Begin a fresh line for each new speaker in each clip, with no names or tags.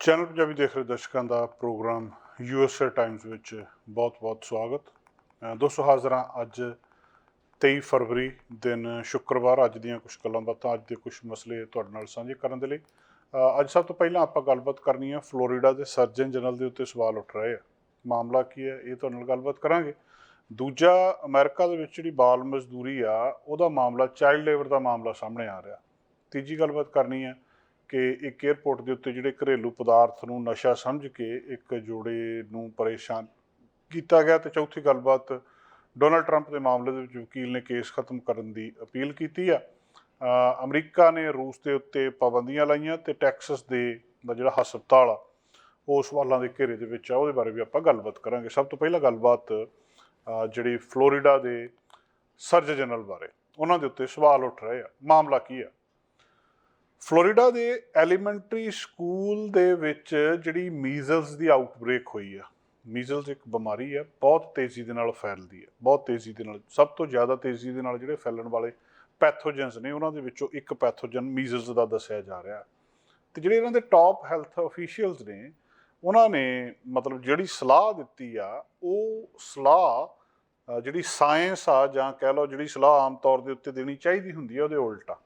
Channel Punjabi ਦੇਖ ਰਹੇ ਦਰਸ਼ਕਾਂ ਦਾ ਪ੍ਰੋਗਰਾਮ ਯੂਐਸਏ ਟਾਈਮਸ ਵਿੱਚ ਬਹੁਤ-ਬਹੁਤ ਸਵਾਗਤ। ਦੋਸਤੋ, ਹਾਜ਼ਰਾਂ ਅੱਜ 23 ਫਰਵਰੀ ਦਿਨ ਸ਼ੁੱਕਰਵਾਰ। ਅੱਜ ਦੀਆਂ ਕੁਝ ਗੱਲਾਂ ਬਾਤਾਂ ਅੱਜ ਦੇ ਕੁਝ ਮਸਲੇ ਤੁਹਾਡੇ ਨਾਲ ਸਾਂਝੇ ਕਰਨ ਦੇ ਲਈ। ਅੱਜ ਸਭ ਤੋਂ ਪਹਿਲਾਂ ਆਪਾਂ ਗੱਲਬਾਤ ਕਰਨੀ ਹੈ ਫਲੋਰੀਡਾ ਦੇ ਸਰਜਨ ਜਨਰਲ ਦੇ ਉੱਤੇ ਸਵਾਲ ਉੱਠ ਰਹੇ ਆ। ਮਾਮਲਾ ਕੀ ਹੈ, ਇਹ ਤੁਹਾਡੇ ਨਾਲ ਗੱਲਬਾਤ ਕਰਾਂਗੇ। ਦੂਜਾ ਅਮਰੀਕਾ ਦੇ ਵਿੱਚ ਜਿਹੜੀ ਬਾਲ ਮਜ਼ਦੂਰੀ ਆ, ਉਹਦਾ ਮਾਮਲਾ ਚਾਈਲਡ ਲੇਬਰ ਦਾ ਮਾਮਲਾ ਸਾਹਮਣੇ ਆ ਰਿਹਾ। ਤੀਜੀ ਗੱਲਬਾਤ ਕਰਨੀ ਹੈ ਕਿ ਇੱਕ 에ਅਰਪੋਰਟ ਦੇ ਉੱਤੇ ਜਿਹੜੇ ਘਰੇਲੂ ਪਦਾਰਥ ਨੂੰ ਨਸ਼ਾ ਸਮਝ ਕੇ ਇੱਕ ਜੋੜੇ ਨੂੰ ਪਰੇਸ਼ਾਨ ਕੀਤਾ ਗਿਆ ਤੇ ਚੌਥੀ ਗੱਲਬਾਤ ਡੋਨਲਡ ਟਰੰਪ ਦੇ ਮਾਮਲੇ ਦੇ ਵਿੱਚ ਵਕੀਲ ਨੇ ਕੇਸ ਖਤਮ ਕਰਨ ਦੀ ਅਪੀਲ ਕੀਤੀ ਆ। ਅਮਰੀਕਾ ਨੇ ਰੂਸ ਦੇ ਉੱਤੇ ਪਾਬੰਦੀਆਂ ਲਾਈਆਂ ਤੇ ਟੈਕਸਸ ਦੇ ਦਾ ਜਿਹੜਾ ਹਸਪਤਾਲ ਆ, ਉਹ ਸਵਾਲਾਂ ਦੇ ਘੇਰੇ ਦੇ ਵਿੱਚ ਆ, ਉਹਦੇ ਬਾਰੇ ਵੀ ਆਪਾਂ ਗੱਲਬਾਤ ਕਰਾਂਗੇ। ਸਭ ਤੋਂ ਪਹਿਲਾਂ ਗੱਲਬਾਤ ਜਿਹੜੀ ਫਲੋਰੀਡਾ ਦੇ ਸਰਜ ਜਨਰਲ ਬਾਰੇ, ਉਹਨਾਂ ਦੇ ਉੱਤੇ ਸਵਾਲ ਉੱਠ ਰਹੇ ਆ। ਮਾਮਲਾ ਕੀ ਆ? ਫਲੋਰੀਡਾ ਦੇ ਐਲੀਮੈਂਟਰੀ ਸਕੂਲ ਦੇ ਵਿੱਚ ਜਿਹੜੀ ਮੀਜ਼ਲਸ ਦੀ ਆਊਟਬ੍ਰੇਕ ਹੋਈ ਆ ਮੀਜ਼ਲਸ ਇੱਕ ਬਿਮਾਰੀ ਆ, ਬਹੁਤ ਤੇਜ਼ੀ ਦੇ ਨਾਲ ਫੈਲਦੀ ਆ, ਬਹੁਤ ਤੇਜ਼ੀ ਦੇ ਨਾਲ, ਸਭ ਤੋਂ ਜ਼ਿਆਦਾ ਤੇਜ਼ੀ ਦੇ ਨਾਲ ਜਿਹੜੇ ਫੈਲਣ ਵਾਲੇ ਪੈਥੋਜਨਸ ਨੇ, ਉਹਨਾਂ ਦੇ ਵਿੱਚੋਂ ਇੱਕ ਪੈਥੋਜਨ ਮੀਜ਼ਲਸ ਦਾ ਦੱਸਿਆ ਜਾ ਰਿਹਾ। ਤੇ ਜਿਹੜੇ ਇਹਨਾਂ ਦੇ ਟਾਪ ਹੈਲਥ ਅਫੀਸ਼ੀਅਲਸ ਨੇ, ਉਹਨਾਂ ਨੇ ਮਤਲਬ ਜਿਹੜੀ ਸਲਾਹ ਦਿੱਤੀ ਆ, ਉਹ ਸਲਾਹ ਜਿਹੜੀ ਸਾਇੰਸ ਆ ਜਾਂ ਕਹਿ ਲਓ ਜਿਹੜੀ ਸਲਾਹ ਆਮ ਤੌਰ ਦੇ ਉੱਤੇ ਦੇਣੀ ਚਾਹੀਦੀ ਹੁੰਦੀ ਆ, ਉਹਦੇ ਉਲਟਾ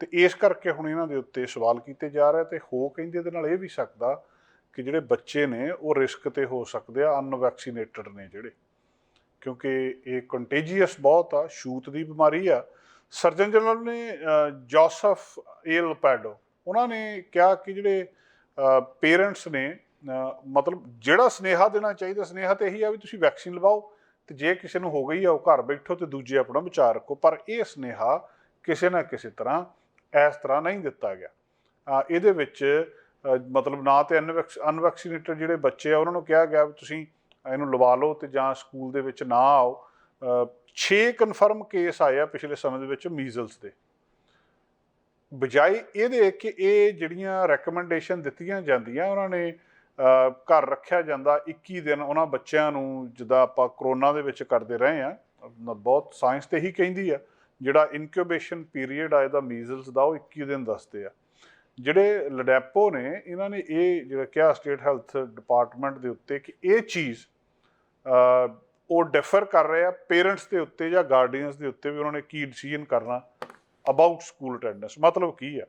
ਤੇ ਇਸ ਕਰਕੇ ਹੁਣ ਇਹਨਾਂ ਦੇ ਉੱਤੇ ਸਵਾਲ ਕੀਤੇ ਜਾ ਰਹੇ ਤੇ ਹੋ ਕਹਿੰਦੇ ਇਹਦੇ ਨਾਲ ਇਹ ਵੀ ਸਕਦਾ ਕਿ ਜਿਹੜੇ ਬੱਚੇ ਨੇ, ਉਹ ਰਿਸਕ ਤੇ ਹੋ ਸਕਦੇ ਆ ਅਨਵੈਕਸੀਨੇਟਡ ਨੇ ਜਿਹੜੇ। ਕਿਉਂਕਿ ਇਹ ਕੰਟੇਜੀਅਸ ਬਹੁਤ ਆ, ਛੂਤ ਦੀ ਬਿਮਾਰੀ ਆ। ਸਰਜਨ ਜਨਰਲ ਨੇ ਜੋਸਫ ਏਲ ਪੈਡੋ ਉਹਨਾਂ ਨੇ ਕਿਹਾ ਕਿ ਜਿਹੜੇ ਪੇਰੈਂਟਸ ਨੇ ਮਤਲਬ ਜਿਹੜਾ ਸਨੇਹਾ ਦੇਣਾ ਚਾਹੀਦਾ, ਸਨੇਹਾ ਤੇ ਇਹੀ ਆ ਵੀ ਤੁਸੀਂ ਵੈਕਸੀਨ ਲਵਾਓ। ਤੇ ਜੇ ਕਿਸੇ ਨੂੰ ਹੋ ਗਈ ਆ, ਉਹ ਘਰ ਬੈਠੋ ਤੇ ਦੂਜੇ ਆਪਣਾ ਵਿਚਾਰ ਰੱਖੋ, ਪਰ ਇਹ ਸਨੇਹਾ ਕਿਸੇ ਨਾ ਕਿਸੇ ਤਰ੍ਹਾਂ ਇਸ ਤਰ੍ਹਾਂ ਨਹੀਂ ਦਿੱਤਾ ਗਿਆ। ਇਹਦੇ ਵਿੱਚ ਮਤਲਬ ਨਾ ਤੇ ਅਨਵੈਕਸੀਨੇਟਡ ਜਿਹੜੇ ਬੱਚੇ ਆ, ਉਹਨਾਂ ਨੂੰ ਕਿਹਾ ਗਿਆ ਵੀ ਤੁਸੀਂ ਇਹਨੂੰ ਲਵਾ ਲਓ ਤੇ ਜਾਂ ਸਕੂਲ ਦੇ ਵਿੱਚ ਨਾ ਆਓ। 6 ਕਨਫਰਮ ਕੇਸ ਆਏ ਆ ਪਿਛਲੇ ਸਮੇਂ ਦੇ ਵਿੱਚ ਮੀਜ਼ਲਸ ਦੇ। ਬਜਾਈ ਇਹਦੇ ਕਿ ਇਹ ਜਿਹੜੀਆਂ ਰეკਮੈਂਡੇਸ਼ਨ ਦਿੱਤੀਆਂ ਜਾਂਦੀਆਂ, ਉਹਨਾਂ ਨੇ ਘਰ ਰੱਖਿਆ ਜਾਂਦਾ 21 ਦਿਨ ਉਹਨਾਂ ਬੱਚਿਆਂ ਨੂੰ ਜਿੱਦਾਂ ਆਪਾਂ ਕਰੋਨਾ ਦੇ ਵਿੱਚ ਕਰਦੇ ਰਹੇ ਆ ਬਹੁਤ ਸਾਇੰਸ ਤੇ ਹੀ ਕਹਿੰਦੀ ਆ, ਜਿਹੜਾ ਇਨਕਿਊਬੇਸ਼ਨ ਪੀਰੀਅਡ ਆ, ਇਹਦਾ ਮੀਜ਼ਲਸ ਦਾ ਉਹ 21 ਦਿਨ ਦੱਸਦੇ ਆ। ਜਿਹੜੇ ਲਡੈਪੋ ਨੇ, ਇਹਨਾਂ ਨੇ ਇਹ ਜਿਹੜਾ ਕਿਹਾ ਸਟੇਟ ਹੈਲਥ ਡਿਪਾਰਟਮੈਂਟ ਦੇ ਉੱਤੇ ਕਿ ਇਹ ਚੀਜ਼ ਉਹ ਡਿਫਰ ਕਰ ਰਹੇ ਆ ਪੇਰੈਂਟਸ ਦੇ ਉੱਤੇ ਜਾਂ ਗਾਰਡੀਅਨਸ ਦੇ ਉੱਤੇ ਵੀ ਉਹਨਾਂ ਨੇ ਕੀ ਡਿਸੀਜਨ ਕਰਨਾ ਅਬਾਊਟ ਸਕੂਲ ਅਟੈਂਡੈਂਸ ਮਤਲਬ ਕੀ ਆ।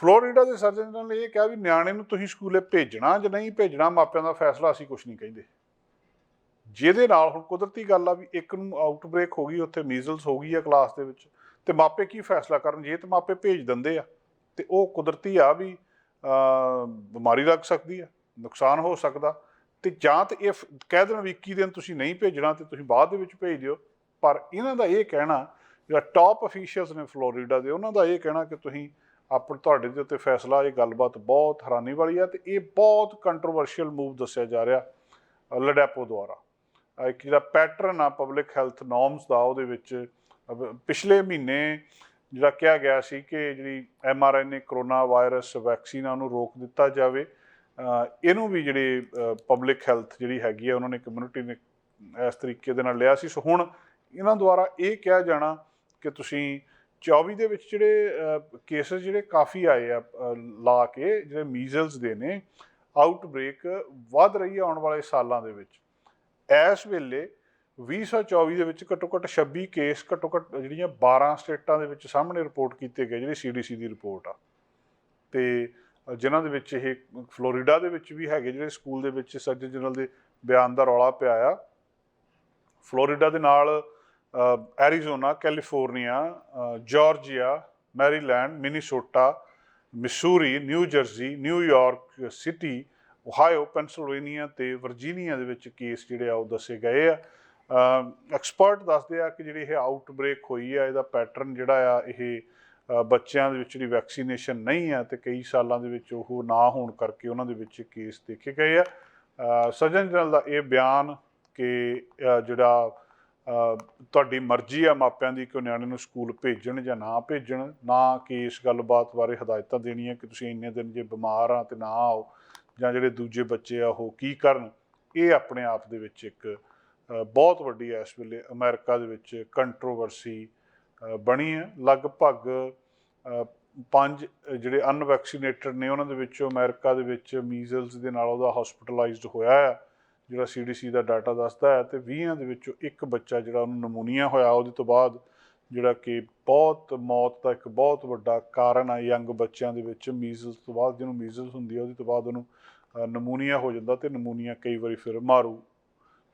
ਫਲੋਰੀਡਾ ਦੇ ਸਰਜਨ ਨੇ ਇਹ ਕਿਹਾ ਵੀ ਨਿਆਣੇ ਨੂੰ ਤੁਸੀਂ ਸਕੂਲੇ ਭੇਜਣਾ ਜਾਂ ਨਹੀਂ ਭੇਜਣਾ, ਮਾਪਿਆਂ ਦਾ ਫੈਸਲਾ ਅਸੀਂ ਕੁਝ ਨਹੀਂ ਕਹਿੰਦੇ। ਜਿਹਦੇ ਨਾਲ ਹੁਣ ਕੁਦਰਤੀ ਗੱਲ ਆ ਵੀ ਇੱਕ ਨੂੰ ਆਊਟਬ੍ਰੇਕ ਹੋ ਗਈ, ਉੱਥੇ ਮੀਜ਼ਲਸ ਹੋ ਗਈ ਆ ਕਲਾਸ ਦੇ ਵਿੱਚ, ਤੇ ਮਾਪੇ ਕੀ ਫੈਸਲਾ ਕਰਨ? ਜੇ ਤੇ ਮਾਪੇ ਭੇਜ ਦਿੰਦੇ ਆ, ਤੇ ਉਹ ਕੁਦਰਤੀ ਆ ਵੀ ਬਿਮਾਰੀ ਲੱਗ ਸਕਦੀ ਆ, ਨੁਕਸਾਨ ਹੋ ਸਕਦਾ। ਤੇ ਜਾਂ ਤੇ ਇਹ ਫ- ਕਹਿ ਦੇਣ ਵੀ 21 ਦਿਨ ਤੁਸੀਂ ਨਹੀਂ ਭੇਜਣਾ ਤੇ ਤੁਸੀਂ ਬਾਅਦ ਦੇ ਵਿੱਚ ਭੇਜ ਦਿਓ। ਪਰ ਇਹਨਾਂ ਦਾ ਇਹ ਕਹਿਣਾ, ਜਿਹੜਾ ਟਾਪ ਅਫੀਸ਼ੀਅਲਸ ਨੇ ਫਲੋਰੀਡਾ ਦੇ, ਉਹਨਾਂ ਦਾ ਇਹ ਕਹਿਣਾ ਕਿ ਤੁਸੀਂ ਆਪਣ ਤੁਹਾਡੇ ਦੇ ਉੱਤੇ ਫੈਸਲਾ ਇਹ ਗੱਲਬਾਤ ਬਹੁਤ ਹੈਰਾਨੀ ਵਾਲੀ ਆ ਤੇ ਇਹ ਬਹੁਤ ਕੰਟਰੋਵਰਸ਼ੀਅਲ ਮੂਵ ਦੱਸਿਆ ਜਾ ਰਿਹਾ ਅ, ਲਡੈਪੋ ਦੁਆਰਾ। ਇੱਕ ਜਿਹੜਾ ਪੈਟਰਨ ਆ ਪਬਲਿਕ ਹੈਲਥ ਨੋਰਮਸ ਦਾ ਉਹਦੇ ਵਿੱਚ ਪਿਛਲੇ ਮਹੀਨੇ ਜਿਹੜਾ ਕਿਹਾ ਗਿਆ ਸੀ ਕਿ ਜਿਹੜੀ ਐਮਆਰਐਨਏ ਕਰੋਨਾ ਵਾਇਰਸ ਵੈਕਸੀਨ ਆ ਉਹਨੂੰ ਰੋਕ ਦਿੱਤਾ ਜਾਵੇ। ਇਹਨੂੰ ਵੀ ਜਿਹੜੇ ਪਬਲਿਕ ਹੈਲਥ ਜਿਹੜੀ ਹੈਗੀ ਆ ਉਹਨਾਂ ਨੇ ਕਮਿਊਨਿਟੀ ਨੇ ਇਸ ਤਰੀਕੇ ਦੇ ਨਾਲ ਲਿਆ ਸੀ। ਸੋ ਹੁਣ ਇਹਨਾਂ ਦੁਆਰਾ ਇਹ ਕਿਹਾ ਜਾਣਾ ਕਿ ਤੁਸੀਂ 24 ਦੇ ਵਿੱਚ ਜਿਹੜੇ ਕੇਸਸ ਜਿਹੜੇ ਕਾਫੀ ਆਏ ਆ ਲਾ ਕੇ ਜਿਹੜੇ ਮੀਜ਼ਲਸ ਦੇ ਨੇ ਆਊਟਬ੍ਰੇਕ ਵੱਧ ਰਹੀ ਹੈ ਆਉਣ ਵਾਲੇ ਸਾਲਾਂ ਦੇ ਵਿੱਚ। ਇਸ ਵੇਲੇ 2024 ਦੇ ਵਿੱਚ ਘੱਟੋ ਘੱਟ 26 ਕੇਸ ਘੱਟੋ ਘੱਟ ਜਿਹੜੀਆਂ 12 ਸਟੇਟਾਂ ਦੇ ਵਿੱਚ ਸਾਹਮਣੇ ਰਿਪੋਰਟ ਕੀਤੇ ਗਏ ਜਿਹੜੀ ਸੀਡੀਸੀ ਦੀ ਰਿਪੋਰਟ ਆ। ਤੇ ਅ, ਜਿਨ੍ਹਾਂ ਦੇ ਵਿੱਚ ਇਹ ਫਲੋਰੀਡਾ ਦੇ ਵਿੱਚ ਵੀ ਹੈਗੇ ਜਿਹੜੇ ਸਕੂਲ ਦੇ ਵਿੱਚ ਸਰਜਨ ਜਨਰਲ ਦੇ ਬਿਆਨ ਦਾ ਰੌਲਾ ਪਿਆ ਆ। ਫਲੋਰੀਡਾ ਦੇ ਨਾਲ ਐਰੀਜ਼ੋਨਾ ਕੈਲੀਫੋਰਨੀਆ ਅ, Georgia Maryland Minnesota Missouri New Jersey New York city Ohio Pennsylvania ਤੇ ਵਰਜੀਨੀਆ ਦੇ ਵਿੱਚ ਕੇਸ ਜਿਹੜੇ ਆ ਉਹ ਦੱਸੇ ਗਏ ਆ। ਐਕਸਪਰਟ ਦੱਸਦੇ ਆ ਕਿ ਜਿਹੜੀ ਇਹ ਆਊਟਬ੍ਰੇਕ ਹੋਈ ਆ ਇਹਦਾ ਪੈਟਰਨ ਜਿਹੜਾ ਆ ਇਹ ਬੱਚਿਆਂ ਦੇ ਵਿੱਚ ਜਿਹੜੀ ਵੈਕਸੀਨੇਸ਼ਨ ਨਹੀਂ ਆ ਤੇ ਕਈ ਸਾਲਾਂ ਦੇ ਵਿੱਚ ਉਹ ਨਾ ਹੋਣ ਕਰਕੇ ਉਹਨਾਂ ਦੇ ਵਿੱਚ ਕੇਸ ਦੇਖੇ ਗਏ ਆ। ਅ, ਸਰਜਨ ਜਨਰਲ ਦਾ ਇਹ ਬਿਆਨ ਕਿ ਜਿਹੜਾ ਤੁਹਾਡੀ ਮਰਜ਼ੀ ਆ ਮਾਪਿਆਂ ਦੀ ਕਿ ਉਹ ਨਿਆਣੇ ਨੂੰ ਸਕੂਲ ਭੇਜਣ ਜਾਂ ਨਾ ਭੇਜਣ, ਨਾ ਕਿ ਇਸ ਗੱਲਬਾਤ ਬਾਰੇ ਹਦਾਇਤਾਂ ਦੇਣੀਆਂ ਕਿ ਤੁਸੀਂ ਇੰਨੇ ਦਿਨ ਜੇ ਬਿਮਾਰ ਆ ਤੇ ਨਾ ਆਓ ਜਾਂ ਜਿਹੜੇ ਦੂਜੇ ਬੱਚੇ ਆ ਉਹ ਕੀ ਕਰਨ। ਇਹ ਆਪਣੇ ਆਪ ਦੇ ਵਿੱਚ ਇੱਕ ਬਹੁਤ ਵੱਡੀ ਇਸ ਵੇਲੇ ਅਮਰੀਕਾ ਦੇ ਵਿੱਚ ਕੰਟਰੋਵਰਸੀ ਬਣੀ ਹੈ। ਲਗਭਗ ਪੰਜ, ਜਿਹੜੇ ਅਨਵੈਕਸੀਨੇਟਡ ਨੇ, ਉਹਨਾਂ ਦੇ ਵਿੱਚੋਂ ਅਮਰੀਕਾ ਦੇ ਵਿੱਚ ਮੀਜ਼ਲਸ ਦੇ ਨਾਲ ਉਹਦਾ ਹਸਪੀਟਲਾਈਜ਼ਡ ਹੋਇਆ ਹੈ ਜਿਹੜਾ ਸੀਡੀਸੀ ਦਾ ਡਾਟਾ ਦੱਸਦਾ ਹੈ ਤੇ 20 ਦੇ ਵਿੱਚੋਂ ਇੱਕ ਬੱਚਾ ਜਿਹੜਾ ਉਹਨੂੰ ਨਮੂਨੀਆ ਹੋਇਆ, ਉਹਦੇ ਤੋਂ ਬਾਅਦ ਜਿਹੜਾ ਕਿ ਬਹੁਤ ਮੌਤ ਦਾ ਇੱਕ ਬਹੁਤ ਵੱਡਾ ਕਾਰਨ ਆ ਯੰਗ ਬੱਚਿਆਂ ਦੇ ਵਿੱਚ ਮੀਜ਼ਲਸ ਤੋਂ ਬਾਅਦ ਜਿਹਨੂੰ ਮੀਜ਼ਲਸ ਹੁੰਦੀ ਹੈ ਉਹਦੇ ਤੋਂ ਬਾਅਦ ਉਹਨੂੰ ਨਮੂਨੀਆ ਹੋ ਜਾਂਦਾ ਤੇ ਨਮੂਨੀਆ ਕਈ ਵਾਰੀ ਫਿਰ ਮਾਰੂ,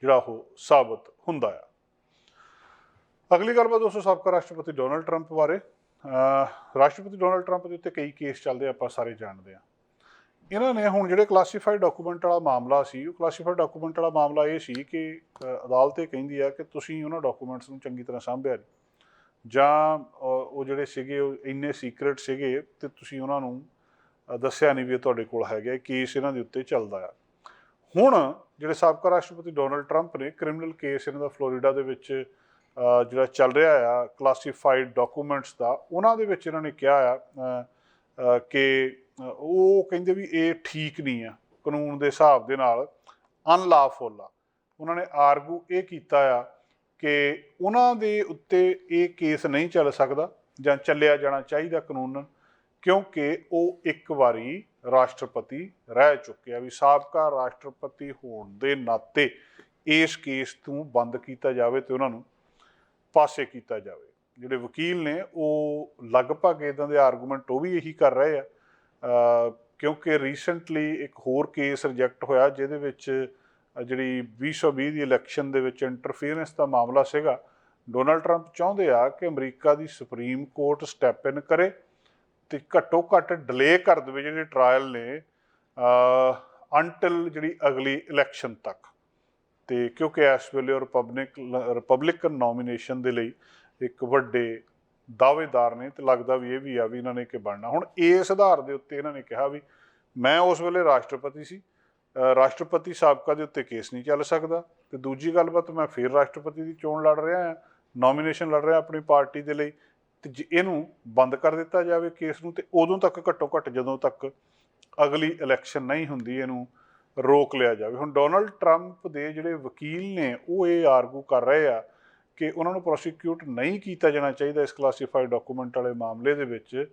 ਜਿਹੜਾ ਉਹ ਸਾਬਤ ਹੁੰਦਾ ਆ। ਅਗਲੀ ਗੱਲਬਾਤ ਦੋਸਤੋ ਸਾਬਕਾ ਰਾਸ਼ਟਰਪਤੀ ਡੋਨਲਡ ਟਰੰਪ ਬਾਰੇ ਰਾਸ਼ਟਰਪਤੀ ਡੋਨਲਡ ਟਰੰਪ ਦੇ ਉੱਤੇ ਕਈ ਕੇਸ ਚੱਲਦੇ ਆਪਾਂ ਸਾਰੇ ਜਾਣਦੇ ਆ। ਇਹਨਾਂ ਨੇ ਹੁਣ ਜਿਹੜੇ ਕਲਾਸੀਫਾਈਡ ਡਾਕੂਮੈਂਟ ਵਾਲਾ ਮਾਮਲਾ ਸੀ, ਉਹ ਕਲਾਸੀਫਾਈਡ ਡਾਕੂਮੈਂਟ ਵਾਲਾ ਮਾਮਲਾ ਇਹ ਸੀ ਕਿ ਅਦਾਲਤ ਇਹ ਕਹਿੰਦੀ ਆ ਕਿ ਤੁਸੀਂ ਉਹਨਾਂ ਡਾਕੂਮੈਂਟਸ ਨੂੰ ਚੰਗੀ ਤਰ੍ਹਾਂ ਸਾਂਭਿਆ ਨਹੀਂ ਜਾਂ ਉਹ ਜਿਹੜੇ ਸੀਗੇ, ਉਹ ਇੰਨੇ ਸੀਕ੍ਰੀਟ ਸੀਗੇ ਤੇ ਤੁਸੀਂ ਉਹਨਾਂ ਨੂੰ ਦੱਸਿਆ ਨਹੀਂ ਵੀ ਇਹ ਤੁਹਾਡੇ ਕੋਲ ਹੈਗਾ ਕੇਸ ਇਹਨਾਂ ਦੇ ਉੱਤੇ ਚੱਲਦਾ ਆ। ਹੁਣ ਜਿਹੜੇ ਸਾਬਕਾ ਰਾਸ਼ਟਰਪਤੀ ਡੋਨਲਡ ਟਰੰਪ ਨੇ ਕ੍ਰਿਮੀਨਲ ਕੇਸ ਇਹਨਾਂ ਦਾ ਫਲੋਰੀਡਾ ਦੇ ਵਿੱਚ ਜਿਹੜਾ ਚੱਲ ਰਿਹਾ ਆ ਕਲਾਸੀਫਾਈਡ ਡਾਕੂਮੈਂਟਸ ਦਾ, ਉਹਨਾਂ ਦੇ ਵਿੱਚ ਇਹਨਾਂ ਨੇ ਕਿਹਾ ਆ ਕਿ ਉਹ ਕਹਿੰਦੇ ਵੀ ਇਹ ਠੀਕ ਨਹੀਂ ਆ, ਕਾਨੂੰਨ ਦੇ ਹਿਸਾਬ ਦੇ ਨਾਲ ਅਨਲਾਫੁਲ ਆ। ਉਹਨਾਂ ਨੇ ਆਰਗੂ ਇਹ ਕੀਤਾ ਆ ਕਿ ਉਹਨਾਂ ਦੇ ਉੱਤੇ ਇਹ ਕੇਸ ਨਹੀਂ ਚੱਲ ਸਕਦਾ ਜਾਂ ਚੱਲਿਆ ਜਾਣਾ ਚਾਹੀਦਾ ਕਾਨੂੰਨ, ਕਿਉਂਕਿ ਉਹ ਇੱਕ ਵਾਰੀ ਰਾਸ਼ਟਰਪਤੀ ਰਹਿ ਚੁੱਕੇ ਆ ਵੀ ਸਾਬਕਾ ਰਾਸ਼ਟਰਪਤੀ ਹੋਣ ਦੇ ਨਾਤੇ ਇਸ ਕੇਸ ਤੋਂ ਬੰਦ ਕੀਤਾ ਜਾਵੇ ਤੇ ਉਹਨਾਂ ਨੂੰ ਪਾਸੇ ਕੀਤਾ ਜਾਵੇ। ਜਿਹੜੇ ਵਕੀਲ ਨੇ ਉਹ ਲਗਭਗ ਇਦਾਂ ਦੇ ਆਰਗੂਮੈਂਟ ਉਹ ਵੀ ਇਹੀ ਕਰ ਰਹੇ ਆ ਕਿਉਂਕਿ ਰੀਸੈਂਟਲੀ ਇੱਕ ਹੋਰ ਕੇਸ ਰਿਜੈਕਟ ਹੋਇਆ, ਜਿਹਦੇ ਵਿੱਚ, ਅਹ, ਜਿਹੜੀ 2020 ਦੀ ਇਲੈਕਸ਼ਨ ਦੇ ਵਿੱਚ ਇੰਟਰਫੀਅਰੈਂਸ ਦਾ ਮਾਮਲਾ ਸੀਗਾ। ਡੋਨਲਡ ਟਰੰਪ ਚਾਹੁੰਦੇ ਆ ਕਿ ਅਮਰੀਕਾ ਦੀ ਸੁਪਰੀਮ ਕੋਰਟ ਸਟੈਪ ਇਨ ਕਰੇ ਤੇ ਘੱਟੋ ਘੱਟ ਡਿਲੇ ਕਰ ਦੇਵੇ ਜਿਹੜੇ ਟ੍ਰਾਇਲ ਨੇ ਅੰਟਿਲ ਜਿਹੜੀ ਅਗਲੀ ਇਲੈਕਸ਼ਨ ਤੱਕ। ਤੇ ਕਿਉਂਕਿ ਇਸ ਵੇਲੇ ਉਹ ਰਿਪਬਲਿਕ ਰਿਪਬਲਿਕਨ ਨੋਮੀਨੇਸ਼ਨ ਦੇ ਲਈ ਇੱਕ ਵੱਡੇ ਦਾਅਵੇਦਾਰ ਨੇ ਤੇ ਲੱਗਦਾ ਵੀ ਇਹ ਵੀ ਆ ਵੀ ਇਹਨਾਂ ਨੇ ਕਿ ਬਣਨਾ। ਹੁਣ ਇਸ ਆਧਾਰ ਦੇ ਉੱਤੇ ਇਹਨਾਂ ਨੇ ਕਿਹਾ ਵੀ ਮੈਂ ਉਸ ਵੇਲੇ ਰਾਸ਼ਟਰਪਤੀ ਸੀ। ਰਾਸ਼ਟਰਪਤੀ ਸਾਬਕਾ ਦੇ ਉੱਤੇ ਕੇਸ ਨਹੀਂ ਚੱਲ ਸਕਦਾ ਤੇ ਦੂਜੀ ਗੱਲਬਾਤ ਮੈਂ ਫਿਰ ਰਾਸ਼ਟਰਪਤੀ ਦੀ ਚੋਣ ਲੜ ਰਿਹਾ ਹਾਂ ਨੋਮੀਨੇਸ਼ਨ ਲੜ ਰਿਹਾ ਆਪਣੀ ਪਾਰਟੀ ਦੇ ਲਈ ਤੇ ਜੇ ਇਹਨੂੰ ਬੰਦ ਕਰ ਦਿੱਤਾ ਜਾਵੇ ਕੇਸ ਨੂੰ ਤੇ ਉਦੋਂ ਤੱਕ ਘੱਟੋ ਘੱਟ ਜਦੋਂ ਤੱਕ ਅਗਲੀ ਇਲੈਕਸ਼ਨ ਨਹੀਂ ਹੁੰਦੀ ਇਹਨੂੰ ਰੋਕ ਲਿਆ ਜਾਵੇ। ਹੁਣ ਡੋਨਲਡ ਟਰੰਪ ਦੇ ਜਿਹੜੇ ਵਕੀਲ ਨੇ ਉਹ ਇਹ ਆਰਗੂ ਕਰ ਰਹੇ ਆ ਕਿ ਉਹਨਾਂ ਨੂੰ ਪ੍ਰੋਸੀਕਿਊਟ ਨਹੀਂ ਕੀਤਾ ਜਾਣਾ ਚਾਹੀਦਾ ਇਸ ਕਲਾਸੀਫਾਈਡ ਡਾਕੂਮੈਂਟ ਵਾਲੇ ਮਾਮਲੇ ਦੇ ਵਿੱਚ